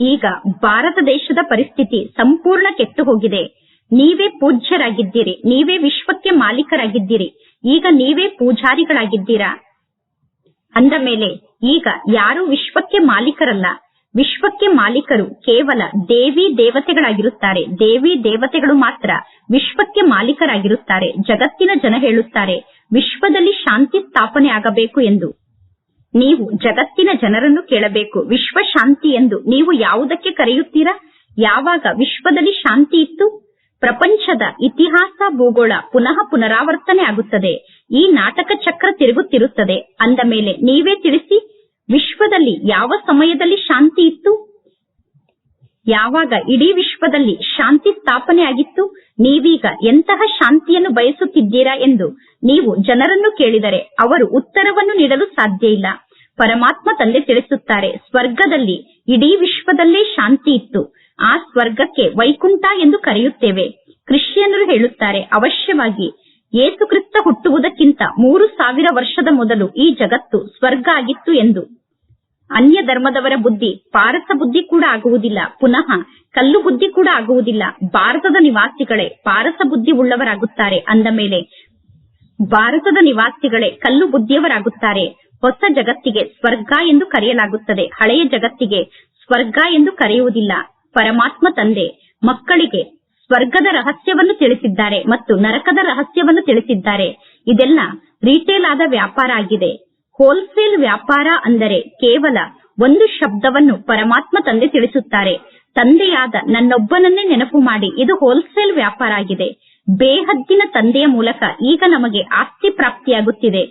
ಈಗ ಭಾರತ ದೇಶದ ಪರಿಸ್ಥಿತಿ ಸಂಪೂರ್ಣ ಕೆಟ್ಟು ಹೋಗಿದೆ ನೀವೇ ಪೂಜ್ಯರಾಗಿದ್ದೀರಿ, ನೀವೇ ವಿಶ್ವಕ್ಕೆ ಮಾಲೀಕರಾಗಿದ್ದೀರಿ, ಈಗ ನೀವೇ ಪೂಜಾರಿಗಳಾಗಿದ್ದೀರಾ? ಅಂದ ಮೇಲೆ, ಈಗ ಯಾರು ವಿಶ್ವಕ್ಕೆ ಮಾಲೀಕರಲ್ಲ. ವಿಶ್ವಕ್ಕೆ ಮಾಲೀಕರು ಕೇವಲ ದೇವಿ ದೇವತೆಗಳಾಗಿರುತ್ತಾರೆ. ದೇವಿ ದೇವತೆಗಳು ಮಾತ್ರ ವಿಶ್ವಕ್ಕೆ ಮಾಲೀಕರಾಗಿರುತ್ತಾರೆ. ಜಗತ್ತಿನ ಜನ ಹೇಳುತ್ತಾರೆ, ವಿಶ್ವದಲ್ಲಿ ಶಾಂತಿ ಸ್ಥಾಪನೆ ಆಗಬೇಕು ಎಂದು. ನೀವು ಜಗತ್ತಿನ ಜನರನ್ನು ಕೇಳಬೇಕು. ವಿಶ್ವ ಶಾಂತಿ ಎಂದು ನೀವು ಯಾವುದಕ್ಕೆ ಕರೆಯುತ್ತೀರಾ? ಯಾವಾಗ ವಿಶ್ವದಲ್ಲಿ ಶಾಂತಿ ಇತ್ತು? ಪ್ರಪಂಚದ ಇತಿಹಾಸ ಭೂಗೋಳ ಪುನಃ ಪುನರಾವರ್ತನೆ ಆಗುತ್ತದೆ. ಈ ನಾಟಕ ಚಕ್ರ ತಿರುಗುತ್ತಿರುತ್ತದೆ. ಅಂದ ಮೇಲೆ ನೀವೇ ತಿಳಿಸಿ ವಿಶ್ವದಲ್ಲಿ ಯಾವ ಸಮಯದಲ್ಲಿ ಶಾಂತಿ ಇತ್ತು? ಯಾವಾಗ ಇಡೀ ವಿಶ್ವದಲ್ಲಿ ಶಾಂತಿ ಸ್ಥಾಪನೆ ಆಗಿತ್ತು? ನೀವೀಗ ಎಂತಹ ಶಾಂತಿಯನ್ನು ಬಯಸುತ್ತಿದ್ದೀರಾ ಎಂದು ನೀವು ಜನರನ್ನು ಕೇಳಿದರೆ ಅವರು ಉತ್ತರವನ್ನು ನೀಡಲು ಸಾಧ್ಯ ಇಲ್ಲ. ಪರಮಾತ್ಮ ತಂದೆ ತಿಳಿಸುತ್ತಾರೆ, ಸ್ವರ್ಗದಲ್ಲಿ ಇಡೀ ವಿಶ್ವದಲ್ಲೇ ಶಾಂತಿ ಇತ್ತು. ಆ ಸ್ವರ್ಗಕ್ಕೆ ವೈಕುಂಠ ಎಂದು ಕರೆಯುತ್ತೇವೆ. ಕ್ರಿಶ್ಚಿಯನ್ನರು ಹೇಳುತ್ತಾರೆ, ಅವಶ್ಯವಾಗಿ ಯೇಸುಕ್ರಿಸ್ತ ಹುಟ್ಟುವುದಕ್ಕಿಂತ ಮೂರು ಸಾವಿರ ವರ್ಷದ ಮೊದಲು ಈ ಜಗತ್ತು ಸ್ವರ್ಗ ಆಗಿತ್ತು ಎಂದು. ಅನ್ಯ ಧರ್ಮದವರ ಬುದ್ಧಿ ಪಾರಸ ಬುದ್ಧಿ ಕೂಡ ಆಗುವುದಿಲ್ಲ. ಪುನಃ ಕಲ್ಲು ಬುದ್ಧಿ ಕೂಡ ಆಗುವುದಿಲ್ಲ. ಭಾರತದ ನಿವಾಸಿಗಳೇ ಪಾರಸ ಬುದ್ಧಿ ಉಳ್ಳವರಾಗುತ್ತಾರೆ ಅಂದ ಮೇಲೆ. ಭಾರತದ ನಿವಾಸಿಗಳೇ ಕಲ್ಲು ಬುದ್ಧಿಯವರಾಗುತ್ತಾರೆ. ಹೊಸ ಜಗತ್ತಿಗೆ ಸ್ವರ್ಗ ಎಂದು ಕರೆಯಲಾಗುತ್ತದೆ. ಹಳೆಯ ಜಗತ್ತಿಗೆ ಸ್ವರ್ಗ ಎಂದು ಕರೆಯುವುದಿಲ್ಲ. ಪರಮಾತ್ಮ ತಂದೆ, ಮಕ್ಕಳಿಗೆ ಸ್ವರ್ಗದ ರಹಸ್ಯವನ್ನು ತಿಳಿಸಿದ್ದಾರೆ ಮತ್ತು ನರಕದ ರಹಸ್ಯವನ್ನು ತಿಳಿಸಿದ್ದಾರೆ. ಇದೆಲ್ಲ ರಿಟೇಲ್ ಆದ ವ್ಯಾಪಾರ ಆಗಿದೆ. ಹೋಲ್ಸೇಲ್ ವ್ಯಾಪಾರ ಅಂದರೆ ಕೇವಲ ಒಂದು ಶಬ್ದವನ್ನು ಪರಮಾತ್ಮ ತಂದೆ ತಿಳಿಸುತ್ತಾರೆ. ತಂದೆಯಾದ ನನ್ನೊಬ್ಬನನ್ನೇ ನೆನಪು ಮಾಡಿ, ಇದು ಹೋಲ್ಸೇಲ್ ವ್ಯಾಪಾರ ಆಗಿದೆ. ಬೇಹದ್ದಿನ ತಂದೆಯ ಮೂಲಕ ಈಗ ನಮಗೆ ಆಸ್ತಿ ಪ್ರಾಪ್ತಿಯಾಗುತ್ತಿದೆ.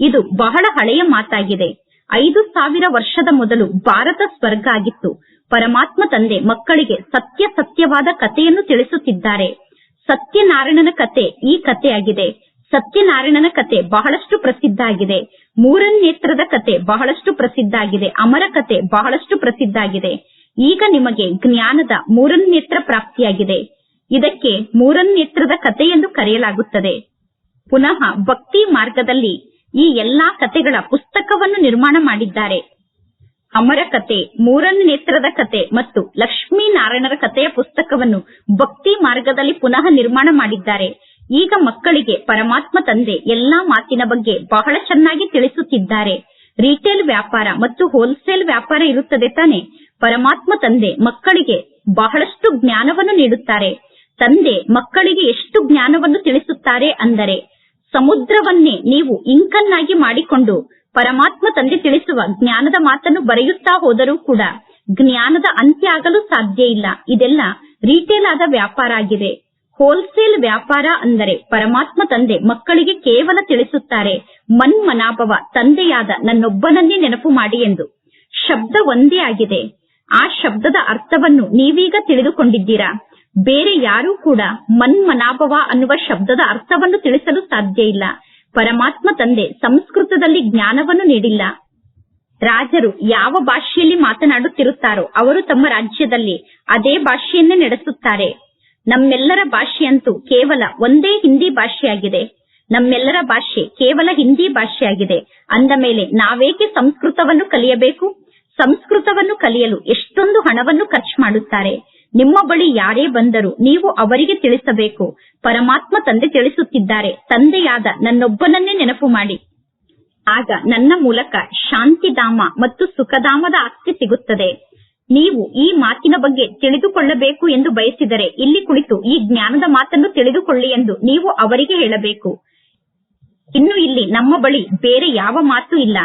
ಇದು ಬಹಳ ಹಳೆಯ ಮಾತಾಗಿದೆ. ಐದು ಸಾವಿರ ವರ್ಷದ ಮೊದಲು ಭಾರತ ಸ್ವರ್ಗ ಆಗಿತ್ತು. ಪರಮಾತ್ಮ ತಂದೆ ಮಕ್ಕಳಿಗೆ ಸತ್ಯ ಸತ್ಯವಾದ ಕಥೆಯನ್ನು ತಿಳಿಸುತ್ತಿದ್ದಾರೆ. ಸತ್ಯನಾರಾಯಣನ ಕತೆ ಈ ಕಥೆಯಾಗಿದೆ. ಸತ್ಯನಾರಾಯಣನ ಕತೆ ಬಹಳಷ್ಟು ಪ್ರಸಿದ್ಧ ಆಗಿದೆ ಮೂರನ್ನೇತ್ರದ ಕತೆ ಬಹಳಷ್ಟು ಪ್ರಸಿದ್ಧ ಆಗಿದೆ ಅಮರ ಕತೆ ಬಹಳಷ್ಟು ಪ್ರಸಿದ್ಧ ಆಗಿದೆ ಈಗ ನಿಮಗೆ ಜ್ಞಾನದ ಮೂರನ್ನೇತ್ರ ಪ್ರಾಪ್ತಿಯಾಗಿದೆ. ಇದಕ್ಕೆ ಮೂರನ್ನೇತ್ರದ ಕತೆ ಎಂದು ಕರೆಯಲಾಗುತ್ತದೆ. ಪುನಃ ಭಕ್ತಿ ಮಾರ್ಗದಲ್ಲಿ ಈ ಎಲ್ಲಾ ಕತೆಗಳ ಪುಸ್ತಕವನ್ನು ನಿರ್ಮಾಣ ಮಾಡಿದ್ದಾರೆ. ಅಮರ ಕತೆ, ಮೂರನೇ ನೇತ್ರದ ಕತೆ ಮತ್ತು ಲಕ್ಷ್ಮೀ ನಾರಾಯಣರ ಕಥೆಯ ಪುಸ್ತಕವನ್ನು ಭಕ್ತಿ ಮಾರ್ಗದಲ್ಲಿ ಪುನಃ ನಿರ್ಮಾಣ ಮಾಡಿದ್ದಾರೆ. ಈಗ ಮಕ್ಕಳಿಗೆ ಪರಮಾತ್ಮ ತಂದೆ ಎಲ್ಲಾ ಮಾತಿನ ಬಗ್ಗೆ ಬಹಳ ಚೆನ್ನಾಗಿ ತಿಳಿಸುತ್ತಿದ್ದಾರೆ. ರಿಟೇಲ್ ವ್ಯಾಪಾರ ಮತ್ತು ಹೋಲ್ಸೇಲ್ ವ್ಯಾಪಾರ ಇರುತ್ತದೆ ತಾನೆ. ಪರಮಾತ್ಮ ತಂದೆ ಮಕ್ಕಳಿಗೆ ಬಹಳಷ್ಟು ಜ್ಞಾನವನ್ನು ನೀಡುತ್ತಾರೆ. ತಂದೆ ಮಕ್ಕಳಿಗೆ ಎಷ್ಟು ಜ್ಞಾನವನ್ನು ತಿಳಿಸುತ್ತಾರೆ ಅಂದರೆ ಸಮುದ್ರವನ್ನೇ ನೀವು ಇಂಕನ್ನಾಗಿ ಮಾಡಿಕೊಂಡು ಪರಮಾತ್ಮ ತಂದೆ ತಿಳಿಸುವ ಜ್ಞಾನದ ಮಾತನ್ನು ಬರೆಯುತ್ತಾ ಹೋದರೂ ಕೂಡ ಜ್ಞಾನದ ಅಂತ್ಯ ಆಗಲು ಸಾಧ್ಯ ಇಲ್ಲ. ಇದೆಲ್ಲ ರೀಟೇಲ್ ಆದ ವ್ಯಾಪಾರ ಆಗಿದೆ. ಹೋಲ್ಸೇಲ್ ವ್ಯಾಪಾರ ಅಂದರೆ ಪರಮಾತ್ಮ ತಂದೆ ಮಕ್ಕಳಿಗೆ ಕೇವಲ ತಿಳಿಸುತ್ತಾರೆ, ಮನ್ಮನಾಭವ ತಂದೆಯಾದ ನನ್ನೊಬ್ಬನನ್ನೇ ನೆನಪು ಮಾಡಿ ಎಂದು. ಶಬ್ದ ಒಂದೇ ಆಗಿದೆ. ಆ ಶಬ್ದದ ಅರ್ಥವನ್ನು ನೀವೀಗ ತಿಳಿದುಕೊಂಡಿದ್ದೀರಾ? ಬೇರೆ ಯಾರೂ ಕೂಡ ಮನ್ಮನಾಭವ ಅನ್ನುವ ಶಬ್ದದ ಅರ್ಥವನ್ನು ತಿಳಿಸಲು ಸಾಧ್ಯ ಇಲ್ಲ. ಪರಮಾತ್ಮ ತಂದೆ ಸಂಸ್ಕೃತದಲ್ಲಿ ಜ್ಞಾನವನ್ನು ನೀಡಿಲ್ಲ. ರಾಜರು ಯಾವ ಭಾಷೆಯಲ್ಲಿ ಮಾತನಾಡುತ್ತಿರುತ್ತಾರೋ ಅವರು ತಮ್ಮ ರಾಜ್ಯದಲ್ಲಿ ಅದೇ ಭಾಷೆಯನ್ನೇ ನಡೆಸುತ್ತಾರೆ. ನಮ್ಮೆಲ್ಲರ ಭಾಷೆಯಂತೂ ಕೇವಲ ಒಂದೇ ಹಿಂದಿ ಭಾಷೆಯಾಗಿದೆ. ನಮ್ಮೆಲ್ಲರ ಭಾಷೆ ಕೇವಲ ಹಿಂದಿ ಭಾಷೆಯಾಗಿದೆ. ಅಂದ ಮೇಲೆ ನಾವೇಕೆ ಸಂಸ್ಕೃತವನ್ನು ಕಲಿಯಬೇಕು? ಸಂಸ್ಕೃತವನ್ನು ಕಲಿಯಲು ಎಷ್ಟೊಂದು ಹಣವನ್ನು ಖರ್ಚು ಮಾಡುತ್ತಾರೆ. ನಿಮ್ಮ ಬಳಿ ಯಾರೇ ಬಂದರೂ ನೀವು ಅವರಿಗೆ ತಿಳಿಸಬೇಕು. ಪರಮಾತ್ಮ ತಂದೆ ತಿಳಿಸುತ್ತಿದ್ದಾರೆ. ತಂದೆಯಾದ ನನ್ನೊಬ್ಬನನ್ನೇ ನೆನಪು ಮಾಡಿ. ಆಗ ನನ್ನ ಮೂಲಕ ಶಾಂತಿಧಾಮ ಮತ್ತು ಸುಖಧಾಮದ ಆಸ್ತಿ ಸಿಗುತ್ತದೆ. ನೀವು ಈ ಮಾತಿನ ಬಗ್ಗೆ ತಿಳಿದುಕೊಳ್ಳಬೇಕು ಎಂದು ಬಯಸಿದರೆ ಇಲ್ಲಿ ಕುಳಿತು ಈ ಜ್ಞಾನದ ಮಾತನ್ನು ತಿಳಿದುಕೊಳ್ಳಿ ಎಂದು ನೀವು ಅವರಿಗೆ ಹೇಳಬೇಕು. ಇನ್ನು ಇಲ್ಲಿ ನಮ್ಮ ಬಳಿ ಬೇರೆ ಯಾವ ಮಾತು ಇಲ್ಲ.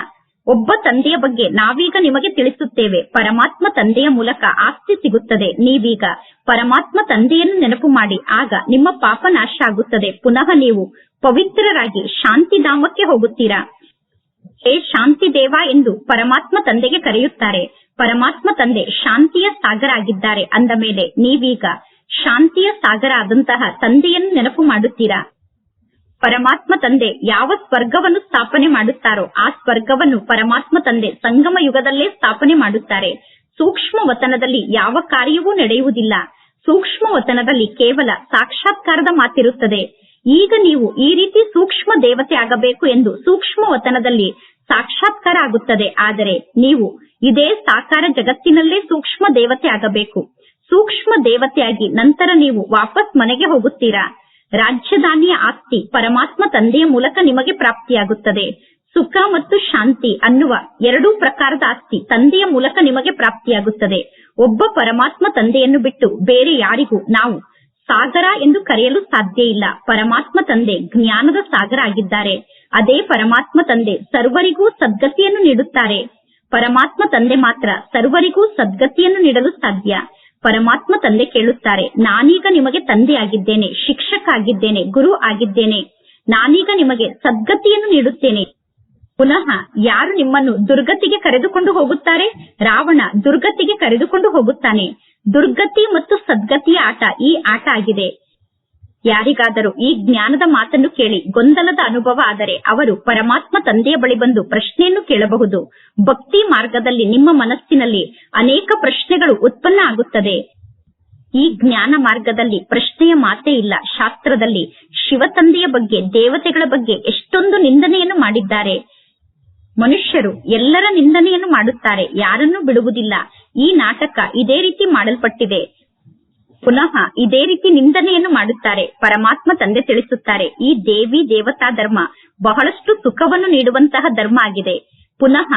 ಒಬ್ಬ ತಂದೆಯ ಬಗ್ಗೆ ನಾವೀಗ ನಿಮಗೆ ತಿಳಿಸುತ್ತೇವೆ. ಪರಮಾತ್ಮ ತಂದೆಯ ಮೂಲಕ ಆಸ್ತಿ ಸಿಗುತ್ತದೆ. ನೀವೀಗ ಪರಮಾತ್ಮ ತಂದೆಯನ್ನು ನೆನಪು ಮಾಡಿ. ಆಗ ನಿಮ್ಮ ಪಾಪ ನಾಶ ಆಗುತ್ತದೆ. ಪುನಃ ನೀವು ಪವಿತ್ರರಾಗಿ ಶಾಂತಿಧಾಮಕ್ಕೆ ಹೋಗುತ್ತೀರಾ? ಹೇ ಶಾಂತಿ ದೇವ ಎಂದು ಪರಮಾತ್ಮ ತಂದೆಗೆ ಕರೆಯುತ್ತಾರೆ. ಪರಮಾತ್ಮ ತಂದೆ ಶಾಂತಿಯ ಸಾಗರ ಆಗಿದ್ದಾರೆ. ಅಂದ ಮೇಲೆ ನೀವೀಗ ಶಾಂತಿಯ ಸಾಗರ ಆದಂತಹ ತಂದೆಯನ್ನು ನೆನಪು ಮಾಡುತ್ತೀರಾ? ಪರಮಾತ್ಮ ತಂದೆ ಯಾವ ಸ್ವರ್ಗವನ್ನು ಸ್ಥಾಪನೆ ಮಾಡುತ್ತಾರೋ ಆ ಸ್ವರ್ಗವನ್ನು ಪರಮಾತ್ಮ ತಂದೆ ಸಂಗಮ ಯುಗದಲ್ಲೇ ಸ್ಥಾಪನೆ ಮಾಡುತ್ತಾರೆ. ಸೂಕ್ಷ್ಮ ವತನದಲ್ಲಿ ಯಾವ ಕಾರ್ಯವೂ ನಡೆಯುವುದಿಲ್ಲ. ಸೂಕ್ಷ್ಮ ವತನದಲ್ಲಿ ಕೇವಲ ಸಾಕ್ಷಾತ್ಕಾರದ ಮಾತಿರುತ್ತದೆ. ಈಗ ನೀವು ಈ ರೀತಿ ಸೂಕ್ಷ್ಮ ದೇವತೆ ಆಗಬೇಕು ಎಂದು ಸೂಕ್ಷ್ಮ ವತನದಲ್ಲಿ ಸಾಕ್ಷಾತ್ಕಾರ ಆಗುತ್ತದೆ. ಆದರೆ ನೀವು ಇದೇ ಸಾಕಾರ ಜಗತ್ತಿನಲ್ಲೇ ಸೂಕ್ಷ್ಮ ದೇವತೆ ಆಗಬೇಕು. ಸೂಕ್ಷ್ಮ ದೇವತೆಯಾಗಿ ನಂತರ ನೀವು ವಾಪಸ್ ಮನೆಗೆ ಹೋಗುತ್ತೀರಾ? ರಾಜ್ಯಧಾನಿಯ ಆಸ್ತಿ ಪರಮಾತ್ಮ ತಂದೆಯ ಮೂಲಕ ನಿಮಗೆ ಪ್ರಾಪ್ತಿಯಾಗುತ್ತದೆ. ಸುಖ ಮತ್ತು ಶಾಂತಿ ಅನ್ನುವ ಎರಡೂ ಪ್ರಕಾರದ ಆಸ್ತಿ ತಂದೆಯ ಮೂಲಕ ನಿಮಗೆ ಪ್ರಾಪ್ತಿಯಾಗುತ್ತದೆ. ಒಬ್ಬ ಪರಮಾತ್ಮ ತಂದೆಯನ್ನು ಬಿಟ್ಟು ಬೇರೆ ಯಾರಿಗೂ ನಾವು ಸಾಗರ ಎಂದು ಕರೆಯಲು ಸಾಧ್ಯ ಇಲ್ಲ. ಪರಮಾತ್ಮ ತಂದೆ ಜ್ಞಾನದ ಸಾಗರ ಆಗಿದ್ದಾರೆ. ಅದೇ ಪರಮಾತ್ಮ ತಂದೆ ಸರ್ವರಿಗೂ ಸದ್ಗತಿಯನ್ನು ನೀಡುತ್ತಾರೆ. ಪರಮಾತ್ಮ ತಂದೆ ಮಾತ್ರ ಸರ್ವರಿಗೂ ಸದ್ಗತಿಯನ್ನು ನೀಡಲು ಸಾಧ್ಯ. ಪರಮಾತ್ಮ ತಂದೆ ಕೇಳುತ್ತಾರೆ, ನಾನೀಗ ನಿಮಗೆ ತಂದೆ ಆಗಿದ್ದೇನೆ ಶಿಕ್ಷಕ ಆಗಿದ್ದೇನೆ ಗುರು ಆಗಿದ್ದೇನೆ. ನಾನೀಗ ನಿಮಗೆ ಸದ್ಗತಿಯನ್ನು ನೀಡುತ್ತೇನೆ. ಪುನಃ ಯಾರು ನಿಮ್ಮನ್ನು ದುರ್ಗತಿಗೆ ಕರೆದುಕೊಂಡು ಹೋಗುತ್ತಾರೆ? ರಾವಣ ದುರ್ಗತಿಗೆ ಕರೆದುಕೊಂಡು ಹೋಗುತ್ತಾನೆ. ದುರ್ಗತಿ ಮತ್ತು ಸದ್ಗತಿಯ ಆಟ ಈ ಆಟ ಆಗಿದೆ. ಯಾರಿಗಾದರೂ ಈ ಜ್ಞಾನದ ಮಾತನ್ನು ಕೇಳಿ ಗೊಂದಲದ ಅನುಭವ ಆದರೆ ಅವರು ಪರಮಾತ್ಮ ತಂದೆಯ ಬಳಿ ಬಂದು ಪ್ರಶ್ನೆಯನ್ನು ಕೇಳಬಹುದು. ಭಕ್ತಿ ಮಾರ್ಗದಲ್ಲಿ ನಿಮ್ಮ ಮನಸ್ಸಿನಲ್ಲಿ ಅನೇಕ ಪ್ರಶ್ನೆಗಳು ಉತ್ಪನ್ನ ಆಗುತ್ತದೆ. ಈ ಜ್ಞಾನ ಮಾರ್ಗದಲ್ಲಿ ಪ್ರಶ್ನೆಯ ಮಾತೇ ಇಲ್ಲ. ಶಾಸ್ತ್ರದಲ್ಲಿ ಶಿವ ತಂದೆಯ ಬಗ್ಗೆ, ದೇವತೆಗಳ ಬಗ್ಗೆ ಎಷ್ಟೊಂದು ನಿಂದನೆಯನ್ನು ಮಾಡಿದ್ದಾರೆ. ಮನುಷ್ಯರು ಎಲ್ಲರ ನಿಂದನೆಯನ್ನು ಮಾಡುತ್ತಾರೆ. ಯಾರನ್ನೂ ಬಿಡುವುದಿಲ್ಲ. ಈ ನಾಟಕ ಇದೇ ರೀತಿ ಮಾಡಲ್ಪಟ್ಟಿದೆ. ಪುನಃ ಇದೇ ರೀತಿ ನಿಂದನೆಯನ್ನು ಮಾಡುತ್ತಾರೆ. ಪರಮಾತ್ಮ ತಂದೆ ತಿಳಿಸುತ್ತಾರೆ, ಈ ದೇವಿ ದೇವತಾ ಧರ್ಮ ಬಹಳಷ್ಟು ಸುಖವನ್ನು ನೀಡುವಂತಹ ಧರ್ಮ ಆಗಿದೆ. ಪುನಃ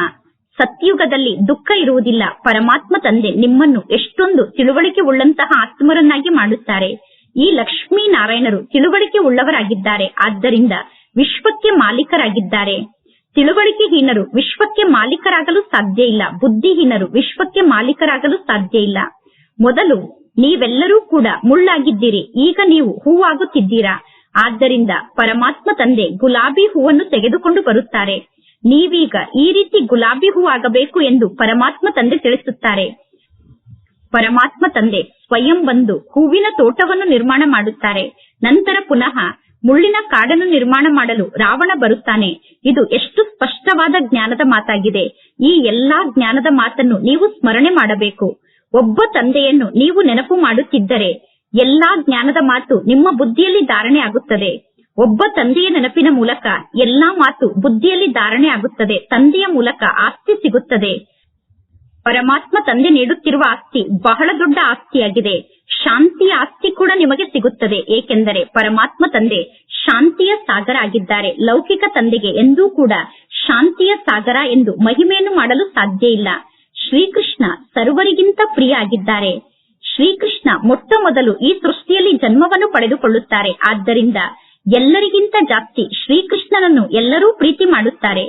ಸತ್ಯುಗದಲ್ಲಿ ದುಃಖ ಇರುವುದಿಲ್ಲ. ಪರಮಾತ್ಮ ತಂದೆ ನಿಮ್ಮನ್ನು ಎಷ್ಟೊಂದು ತಿಳುವಳಿಕೆ ಉಳ್ಳಂತಹ ಆತ್ಮರನ್ನಾಗಿ ಮಾಡುತ್ತಾರೆ. ಈ ಲಕ್ಷ್ಮೀ ನಾರಾಯಣರು ತಿಳುವಳಿಕೆ ಉಳ್ಳವರಾಗಿದ್ದಾರೆ. ಆದ್ದರಿಂದ ವಿಶ್ವಕ್ಕೆ ಮಾಲೀಕರಾಗಿದ್ದಾರೆ. ತಿಳುವಳಿಕೆಹೀನರು ವಿಶ್ವಕ್ಕೆ ಮಾಲೀಕರಾಗಲು ಸಾಧ್ಯ ಇಲ್ಲ. ಬುದ್ಧಿಹೀನರು ವಿಶ್ವಕ್ಕೆ ಮಾಲೀಕರಾಗಲು ಸಾಧ್ಯ ಇಲ್ಲ. ಮೊದಲು ನೀವೆಲ್ಲರೂ ಕೂಡ ಮುಳ್ಳಾಗಿದ್ದೀರಿ. ಈಗ ನೀವು ಹೂವಾಗುತ್ತಿದ್ದೀರಾ? ಆದ್ದರಿಂದ ಪರಮಾತ್ಮ ತಂದೆ ಗುಲಾಬಿ ಹೂವನ್ನು ತೆಗೆದುಕೊಂಡು ಬರುತ್ತಾರೆ. ನೀವೀಗ ಈ ರೀತಿ ಗುಲಾಬಿ ಹೂವಾಗಬೇಕು ಎಂದು ಪರಮಾತ್ಮ ತಂದೆ ತಿಳಿಸುತ್ತಾರೆ. ಪರಮಾತ್ಮ ತಂದೆ ಸ್ವಯಂ ಬಂದು ಹೂವಿನ ತೋಟವನ್ನು ನಿರ್ಮಾಣ ಮಾಡುತ್ತಾರೆ. ನಂತರ ಪುನಃ ಮುಳ್ಳಿನ ಕಾಡನ್ನು ನಿರ್ಮಾಣ ಮಾಡಲು ರಾವಣ ಬರುತ್ತಾನೆ. ಇದು ಎಷ್ಟು ಸ್ಪಷ್ಟವಾದ ಜ್ಞಾನದ ಮಾತಾಗಿದೆ. ಈ ಎಲ್ಲಾ ಜ್ಞಾನದ ಮಾತನ್ನು ನೀವು ಸ್ಮರಣೆ ಮಾಡಬೇಕು. ಒಬ್ಬ ತಂದೆಯನ್ನು ನೀವು ನೆನಪು ಮಾಡುತ್ತಿದ್ದರೆ ಎಲ್ಲಾ ಜ್ಞಾನದ ಮಾತು ನಿಮ್ಮ ಬುದ್ಧಿಯಲ್ಲಿ ಧಾರಣೆ ಆಗುತ್ತದೆ. ಒಬ್ಬ ತಂದೆಯ ನೆನಪಿನ ಮೂಲಕ ಎಲ್ಲಾ ಮಾತು ಬುದ್ಧಿಯಲ್ಲಿ ಧಾರಣೆ ಆಗುತ್ತದೆ. ತಂದೆಯ ಮೂಲಕ ಆಸ್ತಿ ಸಿಗುತ್ತದೆ. ಪರಮಾತ್ಮ ತಂದೆ ನೀಡುತ್ತಿರುವ ಆಸ್ತಿ ಬಹಳ ದೊಡ್ಡ ಆಸ್ತಿಯಾಗಿದೆ. ಶಾಂತಿಯ ಆಸ್ತಿ ಕೂಡ ನಿಮಗೆ ಸಿಗುತ್ತದೆ. ಏಕೆಂದರೆ ಪರಮಾತ್ಮ ತಂದೆ ಶಾಂತಿಯ ಸಾಗರ ಆಗಿದ್ದಾರೆ. ಲೌಕಿಕ ತಂದೆಗೆ ಎಂದೂ ಕೂಡ ಶಾಂತಿಯ ಸಾಗರ ಎಂದು ಮಹಿಮೆಯನ್ನು ಮಾಡಲು ಸಾಧ್ಯ ಇಲ್ಲ. ಶ್ರೀಕೃಷ್ಣ ಸರ್ವರಿಗಿಂತ ಪ್ರಿಯ ಆಗಿದ್ದಾರೆ ಶ್ರೀಕೃಷ್ಣ ಮೊಟ್ಟ ಮೊದಲು ಈ ಸೃಷ್ಟಿಯಲ್ಲಿ ಜನ್ಮವನ್ನು ಪಡೆದುಕೊಳ್ಳುತ್ತಾರೆ. ಆದ್ದರಿಂದ ಎಲ್ಲರಿಗಿಂತ ಜಾಸ್ತಿ ಶ್ರೀಕೃಷ್ಣನನ್ನು ಎಲ್ಲರೂ ಪ್ರೀತಿ ಮಾಡುತ್ತಾರೆ.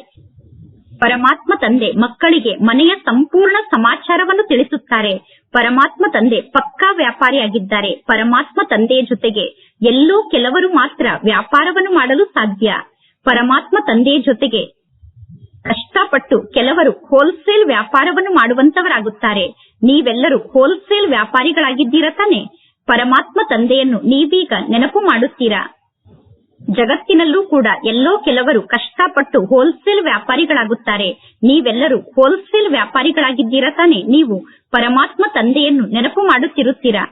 ಪರಮಾತ್ಮ ತಂದೆ ಮಕ್ಕಳಿಗೆ ಮನೆಯ ಸಂಪೂರ್ಣ ಸಮಾಚಾರವನ್ನು ತಿಳಿಸುತ್ತಾರೆ. ಪರಮಾತ್ಮ ತಂದೆ ಪಕ್ಕಾ ವ್ಯಾಪಾರಿಯಾಗಿದ್ದಾರೆ. ಪರಮಾತ್ಮ ತಂದೆಯ ಜೊತೆಗೆ ಎಲ್ಲೋ ಕೆಲವರು ಮಾತ್ರ ವ್ಯಾಪಾರವನ್ನು ಮಾಡಲು ಸಾಧ್ಯ. ಪರಮಾತ್ಮ ತಂದೆಯ ಜೊತೆಗೆ ಕಷ್ಟಪಟ್ಟು ಕೆಲವರು ಹೋಲ್ಸೇಲ್ ವ್ಯಾಪಾರವನ್ನು ಮಾಡುವಂತವರಾಗುತ್ತಾರೆ. ನೀವೆಲ್ಲರೂ ಹೋಲ್ಸೇಲ್ ವ್ಯಾಪಾರಿಗಳಾಗಿದ್ದೀರ ತಾನೆ? ಪರಮಾತ್ಮ ತಂದೆಯನ್ನು ನೀವೀಗ ನೆನಪು ಮಾಡುತ್ತೀರಾ? ಜಗತ್ತಿನಲ್ಲೂ ಕೂಡ ಎಲ್ಲೋ ಕೆಲವರು ಕಷ್ಟಪಟ್ಟು ಹೋಲ್ಸೇಲ್ ವ್ಯಾಪಾರಿಗಳಾಗುತ್ತಾರೆ. ನೀವೆಲ್ಲರೂ ಹೋಲ್ಸೇಲ್ ವ್ಯಾಪಾರಿಗಳಾಗಿದ್ದೀರ ತಾನೆ? ನೀವು ಪರಮಾತ್ಮ ತಂದೆಯನ್ನು ನೆನಪು ಮಾಡುತ್ತಿರುತ್ತೀರಾ?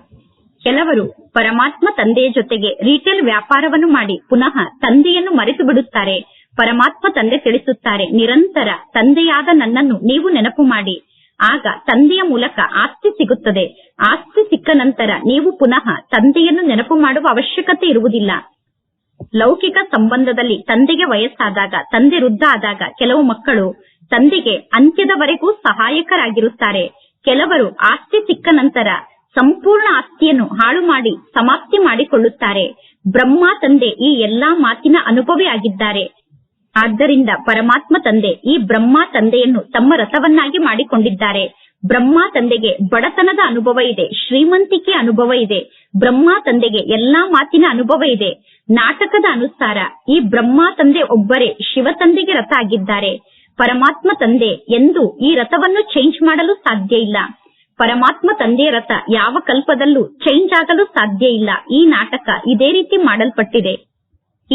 ಕೆಲವರು ಪರಮಾತ್ಮ ತಂದೆಯ ಜೊತೆಗೆ ರಿಟೇಲ್ ವ್ಯಾಪಾರವನ್ನು ಮಾಡಿ ಪುನಃ ತಂದೆಯನ್ನು ಮರೆತು ಬಿಡುತ್ತಾರೆ ಪರಮಾತ್ಮ ತಂದೆ ತಿಳಿಸುತ್ತಾರೆ, ನಿರಂತರ ತಂದೆಯಾದ ನನ್ನನ್ನು ನೀವು ನೆನಪು ಮಾಡಿ. ಆಗ ತಂದೆಯ ಮೂಲಕ ಆಸ್ತಿ ಸಿಗುತ್ತದೆ. ಆಸ್ತಿ ಸಿಕ್ಕ ನಂತರ ನೀವು ಪುನಃ ತಂದೆಯನ್ನು ನೆನಪು ಮಾಡುವ ಅವಶ್ಯಕತೆ ಇರುವುದಿಲ್ಲ. ಲೌಕಿಕ ಸಂಬಂಧದಲ್ಲಿ ತಂದೆಗೆ ವಯಸ್ಸಾದಾಗ, ತಂದೆ ವೃದ್ಧ ಆದಾಗ ಕೆಲವು ಮಕ್ಕಳು ತಂದೆಗೆ ಅಂತ್ಯದವರೆಗೂ ಸಹಾಯಕರಾಗಿರುತ್ತಾರೆ. ಕೆಲವರು ಆಸ್ತಿ ಸಿಕ್ಕ ನಂತರ ಸಂಪೂರ್ಣ ಆಸ್ತಿಯನ್ನು ಹಾಳು ಮಾಡಿ, ಸಮಾಪ್ತಿ ಮಾಡಿಕೊಳ್ಳುತ್ತಾರೆ. ಬ್ರಹ್ಮ ತಂದೆ ಈ ಎಲ್ಲಾ ಮಾತಿನ ಅನುಭವಿ ಆಗಿದ್ದಾರೆ. ಆದ್ದರಿಂದ ಪರಮಾತ್ಮ ತಂದೆ ಈ ಬ್ರಹ್ಮ ತಂದೆಯನ್ನು ತಮ್ಮ ರಥವನ್ನಾಗಿ ಮಾಡಿಕೊಂಡಿದ್ದಾರೆ. ಬ್ರಹ್ಮ ತಂದೆಗೆ ಬಡತನದ ಅನುಭವ ಇದೆ, ಶ್ರೀಮಂತಿಕೆ ಅನುಭವ ಇದೆ, ಬ್ರಹ್ಮ ತಂದೆಗೆ ಎಲ್ಲಾ ಮಾತಿನ ಅನುಭವ ಇದೆ. ನಾಟಕದ ಅನುಸಾರ ಈ ಬ್ರಹ್ಮ ತಂದೆ ಒಬ್ಬರೇ ಶಿವ ತಂದೆಗೆ ರಥ ಆಗಿದ್ದಾರೆ. ಪರಮಾತ್ಮ ತಂದೆ ಎಂದು ಈ ರಥವನ್ನು ಚೇಂಜ್ ಮಾಡಲು ಸಾಧ್ಯ ಇಲ್ಲ. ಪರಮಾತ್ಮ ತಂದೆಯ ರಥ ಯಾವ ಕಲ್ಪದಲ್ಲೂ ಚೇಂಜ್ ಆಗಲು ಸಾಧ್ಯ ಇಲ್ಲ. ಈ ನಾಟಕ ಇದೇ ರೀತಿ ಮಾಡಲ್ಪಟ್ಟಿದೆ.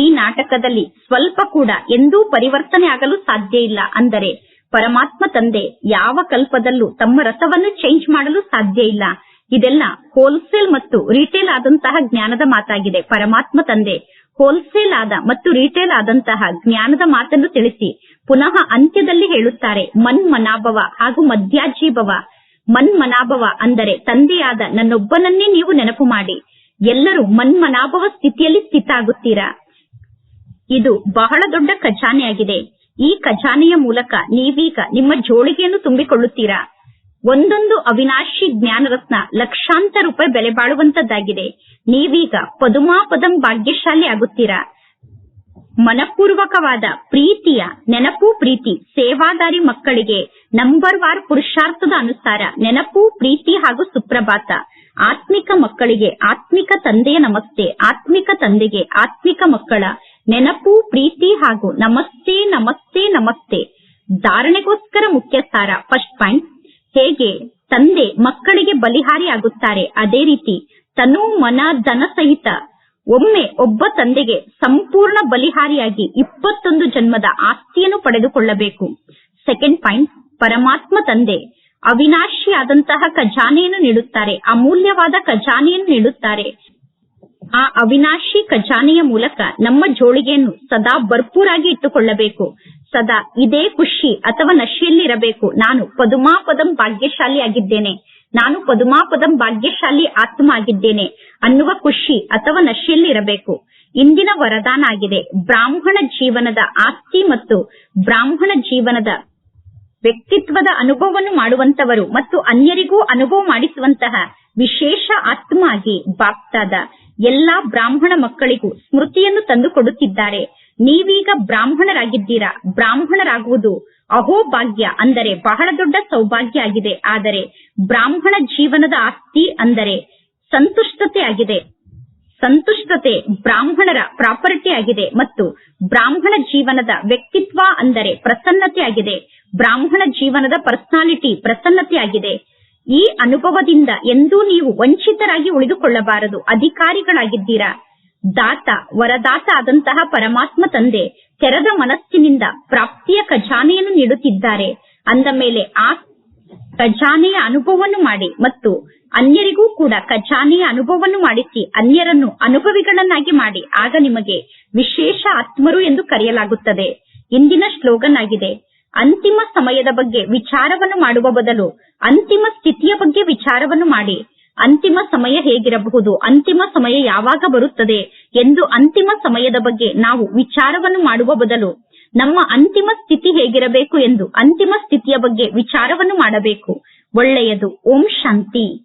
ಈ ನಾಟಕದಲ್ಲಿ ಸ್ವಲ್ಪ ಕೂಡ ಎಂದೂ ಪರಿವರ್ತನೆ ಆಗಲು ಸಾಧ್ಯ ಇಲ್ಲ ಅಂದರೆ ಪರಮಾತ್ಮ ತಂದೆ ಯಾವ ಕಲ್ಪದಲ್ಲೂ ತಮ್ಮ ರಸವನ್ನು ಚೇಂಜ್ ಮಾಡಲು ಸಾಧ್ಯ ಇಲ್ಲ. ಇದೆಲ್ಲ ಹೋಲ್ಸೇಲ್ ಮತ್ತು ರಿಟೇಲ್ ಆದಂತಹ ಜ್ಞಾನದ ಮಾತಾಗಿದೆ. ಪರಮಾತ್ಮ ತಂದೆ ಹೋಲ್ಸೇಲ್ ಆದ ಮತ್ತು ರಿಟೇಲ್ ಆದಂತಹ ಜ್ಞಾನದ ಮಾತನ್ನು ತಿಳಿಸಿ ಪುನಃ ಅಂತ್ಯದಲ್ಲಿ ಹೇಳುತ್ತಾರೆ, ಮನ್ ಮನಾಭವ ಹಾಗೂ ಮಧ್ಯಾಜೀಭವ ಮನ್ ಮನಾಭವ ಅಂದರೆ ತಂದೆಯಾದ ನನ್ನೊಬ್ಬನನ್ನೇ ನೀವು ನೆನಪು ಮಾಡಿ. ಎಲ್ಲರೂ ಮನ್ ಮನಾಭವ ಸ್ಥಿತಿಯಲ್ಲಿ ಸ್ಥಿತ ಆಗುತ್ತೀರಾ ಇದು ಬಹಳ ದೊಡ್ಡ ಖಜಾನೆಯಾಗಿದೆ. ಈ ಖಜಾನೆಯ ಮೂಲಕ ನೀವೀಗ ನಿಮ್ಮ ಜೋಳಿಗೆಯನ್ನು ತುಂಬಿಕೊಳ್ಳುತ್ತೀರಾ? ಒಂದೊಂದು ಅವಿನಾಶಿ ಜ್ಞಾನರತ್ನ ಲಕ್ಷಾಂತರ ರೂಪಾಯಿ ಬೆಲೆ ಬಾಳುವಂತದ್ದಾಗಿದೆ. ನೀವೀಗ ಪದುಮಾಪದಂ ಭಾಗ್ಯಶಾಲಿ ಆಗುತ್ತೀರಾ? ಮನಪೂರ್ವಕವಾದ ಪ್ರೀತಿಯ ನೆನಪು ಪ್ರೀತಿ ಸೇವಾದಾರಿ ಮಕ್ಕಳಿಗೆ ನಂಬರ್ ವಾರ್ ಪುರುಷಾರ್ಥದ ಅನುಸಾರ ನೆನಪು, ಪ್ರೀತಿ ಹಾಗೂ ಸುಪ್ರಭಾತ. ಆತ್ಮಿಕ ಮಕ್ಕಳಿಗೆ ಆತ್ಮಿಕ ತಂದೆಯ ನಮಸ್ತೆ, ಆತ್ಮಿಕ ತಂದೆಗೆ ಆತ್ಮಿಕ ಮಕ್ಕಳ ನೆನಪು, ಪ್ರೀತಿ ಹಾಗೂ ನಮಸ್ತೆ ನಮಸ್ತೆ ನಮಸ್ತೆ. ಧಾರಣೆಗೋಸ್ಕರ ಮುಖ್ಯ ಸಾರ. ಫಸ್ಟ್ ಪಾಯಿಂಟ್ ಹೇಗೆ ತಂದೆ ಮಕ್ಕಳಿಗೆ ಬಲಿಹಾರಿ ಆಗುತ್ತಾರೆ ಅದೇ ರೀತಿ ತನು ಮನ, ಧನ ಸಹಿತ ಒಮ್ಮೆ ಒಬ್ಬ ತಂದೆಗೆ ಸಂಪೂರ್ಣ ಬಲಿಹಾರಿಯಾಗಿ ಇಪ್ಪತ್ತೊಂದು ಜನ್ಮದ ಆಸ್ತಿಯನ್ನು ಪಡೆದುಕೊಳ್ಳಬೇಕು. ಸೆಕೆಂಡ್ ಪಾಯಿಂಟ್ ಪರಮಾತ್ಮ ತಂದೆ ಅವಿನಾಶಿಯಾದಂತಹ ಖಜಾನೆಯನ್ನು ನೀಡುತ್ತಾರೆ. ಅಮೂಲ್ಯವಾದ ಖಜಾನೆಯನ್ನು ನೀಡುತ್ತಾರೆ. ಆ ಅವಿನಾಶಿ ಖಜಾನೆಯ ಮೂಲಕ ನಮ್ಮ ಜೋಳಿಗೆಯನ್ನು ಸದಾ ಭರ್ಪೂರಾಗಿ ಇಟ್ಟುಕೊಳ್ಳಬೇಕು. ಸದಾ ಇದೇ ಖುಷಿ ಅಥವಾ ನಶೆಯಲ್ಲಿರಬೇಕು. ನಾನು ಪದುಮಾಪದಂ ಭಾಗ್ಯಶಾಲಿ ಆಗಿದ್ದೇನೆ ನಾನು ಪದುಮಾಪದಂ ಭಾಗ್ಯಶಾಲಿ ಆತ್ಮ ಆಗಿದ್ದೇನೆ ಅನ್ನುವ ಖುಷಿ ಅಥವಾ ನಶೆಯಲ್ಲಿರಬೇಕು. ಇಂದಿನ ವರದಾನ ಆಗಿದೆ. ಬ್ರಾಹ್ಮಣ ಜೀವನದ ಆಸ್ತಿ ಮತ್ತು ಬ್ರಾಹ್ಮಣ ಜೀವನದ ವ್ಯಕ್ತಿತ್ವದ ಅನುಭವವನ್ನು ಮಾಡುವಂತವರು ಮತ್ತು ಅನ್ಯರಿಗೂ ಅನುಭವ ಮಾಡಿಸುವಂತಹ ವಿಶೇಷ ಆತ್ಮ ಆಗಿ ಬಾಪ್ತಾದ. ಎಲ್ಲಾ ಬ್ರಾಹ್ಮಣ ಮಕ್ಕಳಿಗೂ ಸ್ಮೃತಿಯನ್ನು ತಂದುಕೊಡುತ್ತಿದ್ದಾರೆ ನೀವೀಗ ಬ್ರಾಹ್ಮಣರಾಗಿದ್ದೀರಾ? ಬ್ರಾಹ್ಮಣರಾಗುವುದು ಅಹೋಭಾಗ್ಯ ಅಂದರೆ ಬಹಳ ದೊಡ್ಡ ಸೌಭಾಗ್ಯ ಆಗಿದೆ. ಆದರೆ ಬ್ರಾಹ್ಮಣ ಜೀವನದ ಆಸ್ತಿ ಅಂದರೆ ಸಂತುಷ್ಟತೆ ಆಗಿದೆ. ಸಂತುಷ್ಟತೆ ಬ್ರಾಹ್ಮಣರ ಪ್ರಾಪರ್ಟಿ ಆಗಿದೆ ಮತ್ತು ಬ್ರಾಹ್ಮಣ ಜೀವನದ ವ್ಯಕ್ತಿತ್ವ ಅಂದರೆ ಪ್ರಸನ್ನತೆ ಆಗಿದೆ. ಬ್ರಾಹ್ಮಣ ಜೀವನದ ಪರ್ಸನಾಲಿಟಿ ಪ್ರಸನ್ನತೆ ಆಗಿದೆ. ಈ ಅನುಭವದಿಂದ ಎಂದೂ ನೀವು ವಂಚಿತರಾಗಿ ಉಳಿದುಕೊಳ್ಳಬಾರದು. ಅಧಿಕಾರಿಗಳಾಗಿದ್ದೀರಾ. ದಾತ, ವರದಾತ ಆದಂತಹ ಪರಮಾತ್ಮ ತಂದೆ ತೆರೆದ ಮನಸ್ಸಿನಿಂದ ಪ್ರಾಪ್ತಿಯ ಖಜಾನೆಯನ್ನು ನೀಡುತ್ತಿದ್ದಾರೆ. ಅಂದ ಮೇಲೆ ಆ ಖಜಾನೆಯ ಅನುಭವವನ್ನು ಮಾಡಿ ಮತ್ತು ಅನ್ಯರಿಗೂ ಕೂಡ ಖಜಾನೆಯ ಅನುಭವವನ್ನು ಮಾಡಿಸಿ ಅನ್ಯರನ್ನು ಅನುಭವಿಗಳನ್ನಾಗಿ ಮಾಡಿ. ಆಗ ನಿಮಗೆ ವಿಶೇಷ ಆತ್ಮರು ಎಂದು ಕರೆಯಲಾಗುತ್ತದೆ. ಇಂದಿನ ಸ್ಲೋಗನ್ ಆಗಿದೆ ಅಂತಿಮ ಸಮಯದ ಬಗ್ಗೆ ವಿಚಾರವನ್ನು ಮಾಡುವ ಬದಲು ಅಂತಿಮ ಸ್ಥಿತಿಯ ಬಗ್ಗೆ ವಿಚಾರವನ್ನು ಮಾಡಿ. ಅಂತಿಮ ಸಮಯ ಹೇಗಿರಬಹುದು? ಅಂತಿಮ ಸಮಯ ಯಾವಾಗ ಬರುತ್ತದೆ? ಎಂದು ಅಂತಿಮ ಸಮಯದ ಬಗ್ಗೆ ನಾವು ವಿಚಾರವನ್ನು ಮಾಡುವ ಬದಲು ನಮ್ಮ ಅಂತಿಮ ಸ್ಥಿತಿ ಹೇಗಿರಬೇಕು ಎಂದು ಅಂತಿಮ ಸ್ಥಿತಿಯ ಬಗ್ಗೆ ವಿಚಾರವನ್ನು ಮಾಡಬೇಕು. ಒಳ್ಳೆಯದು. ಓಂ ಶಾಂತಿ.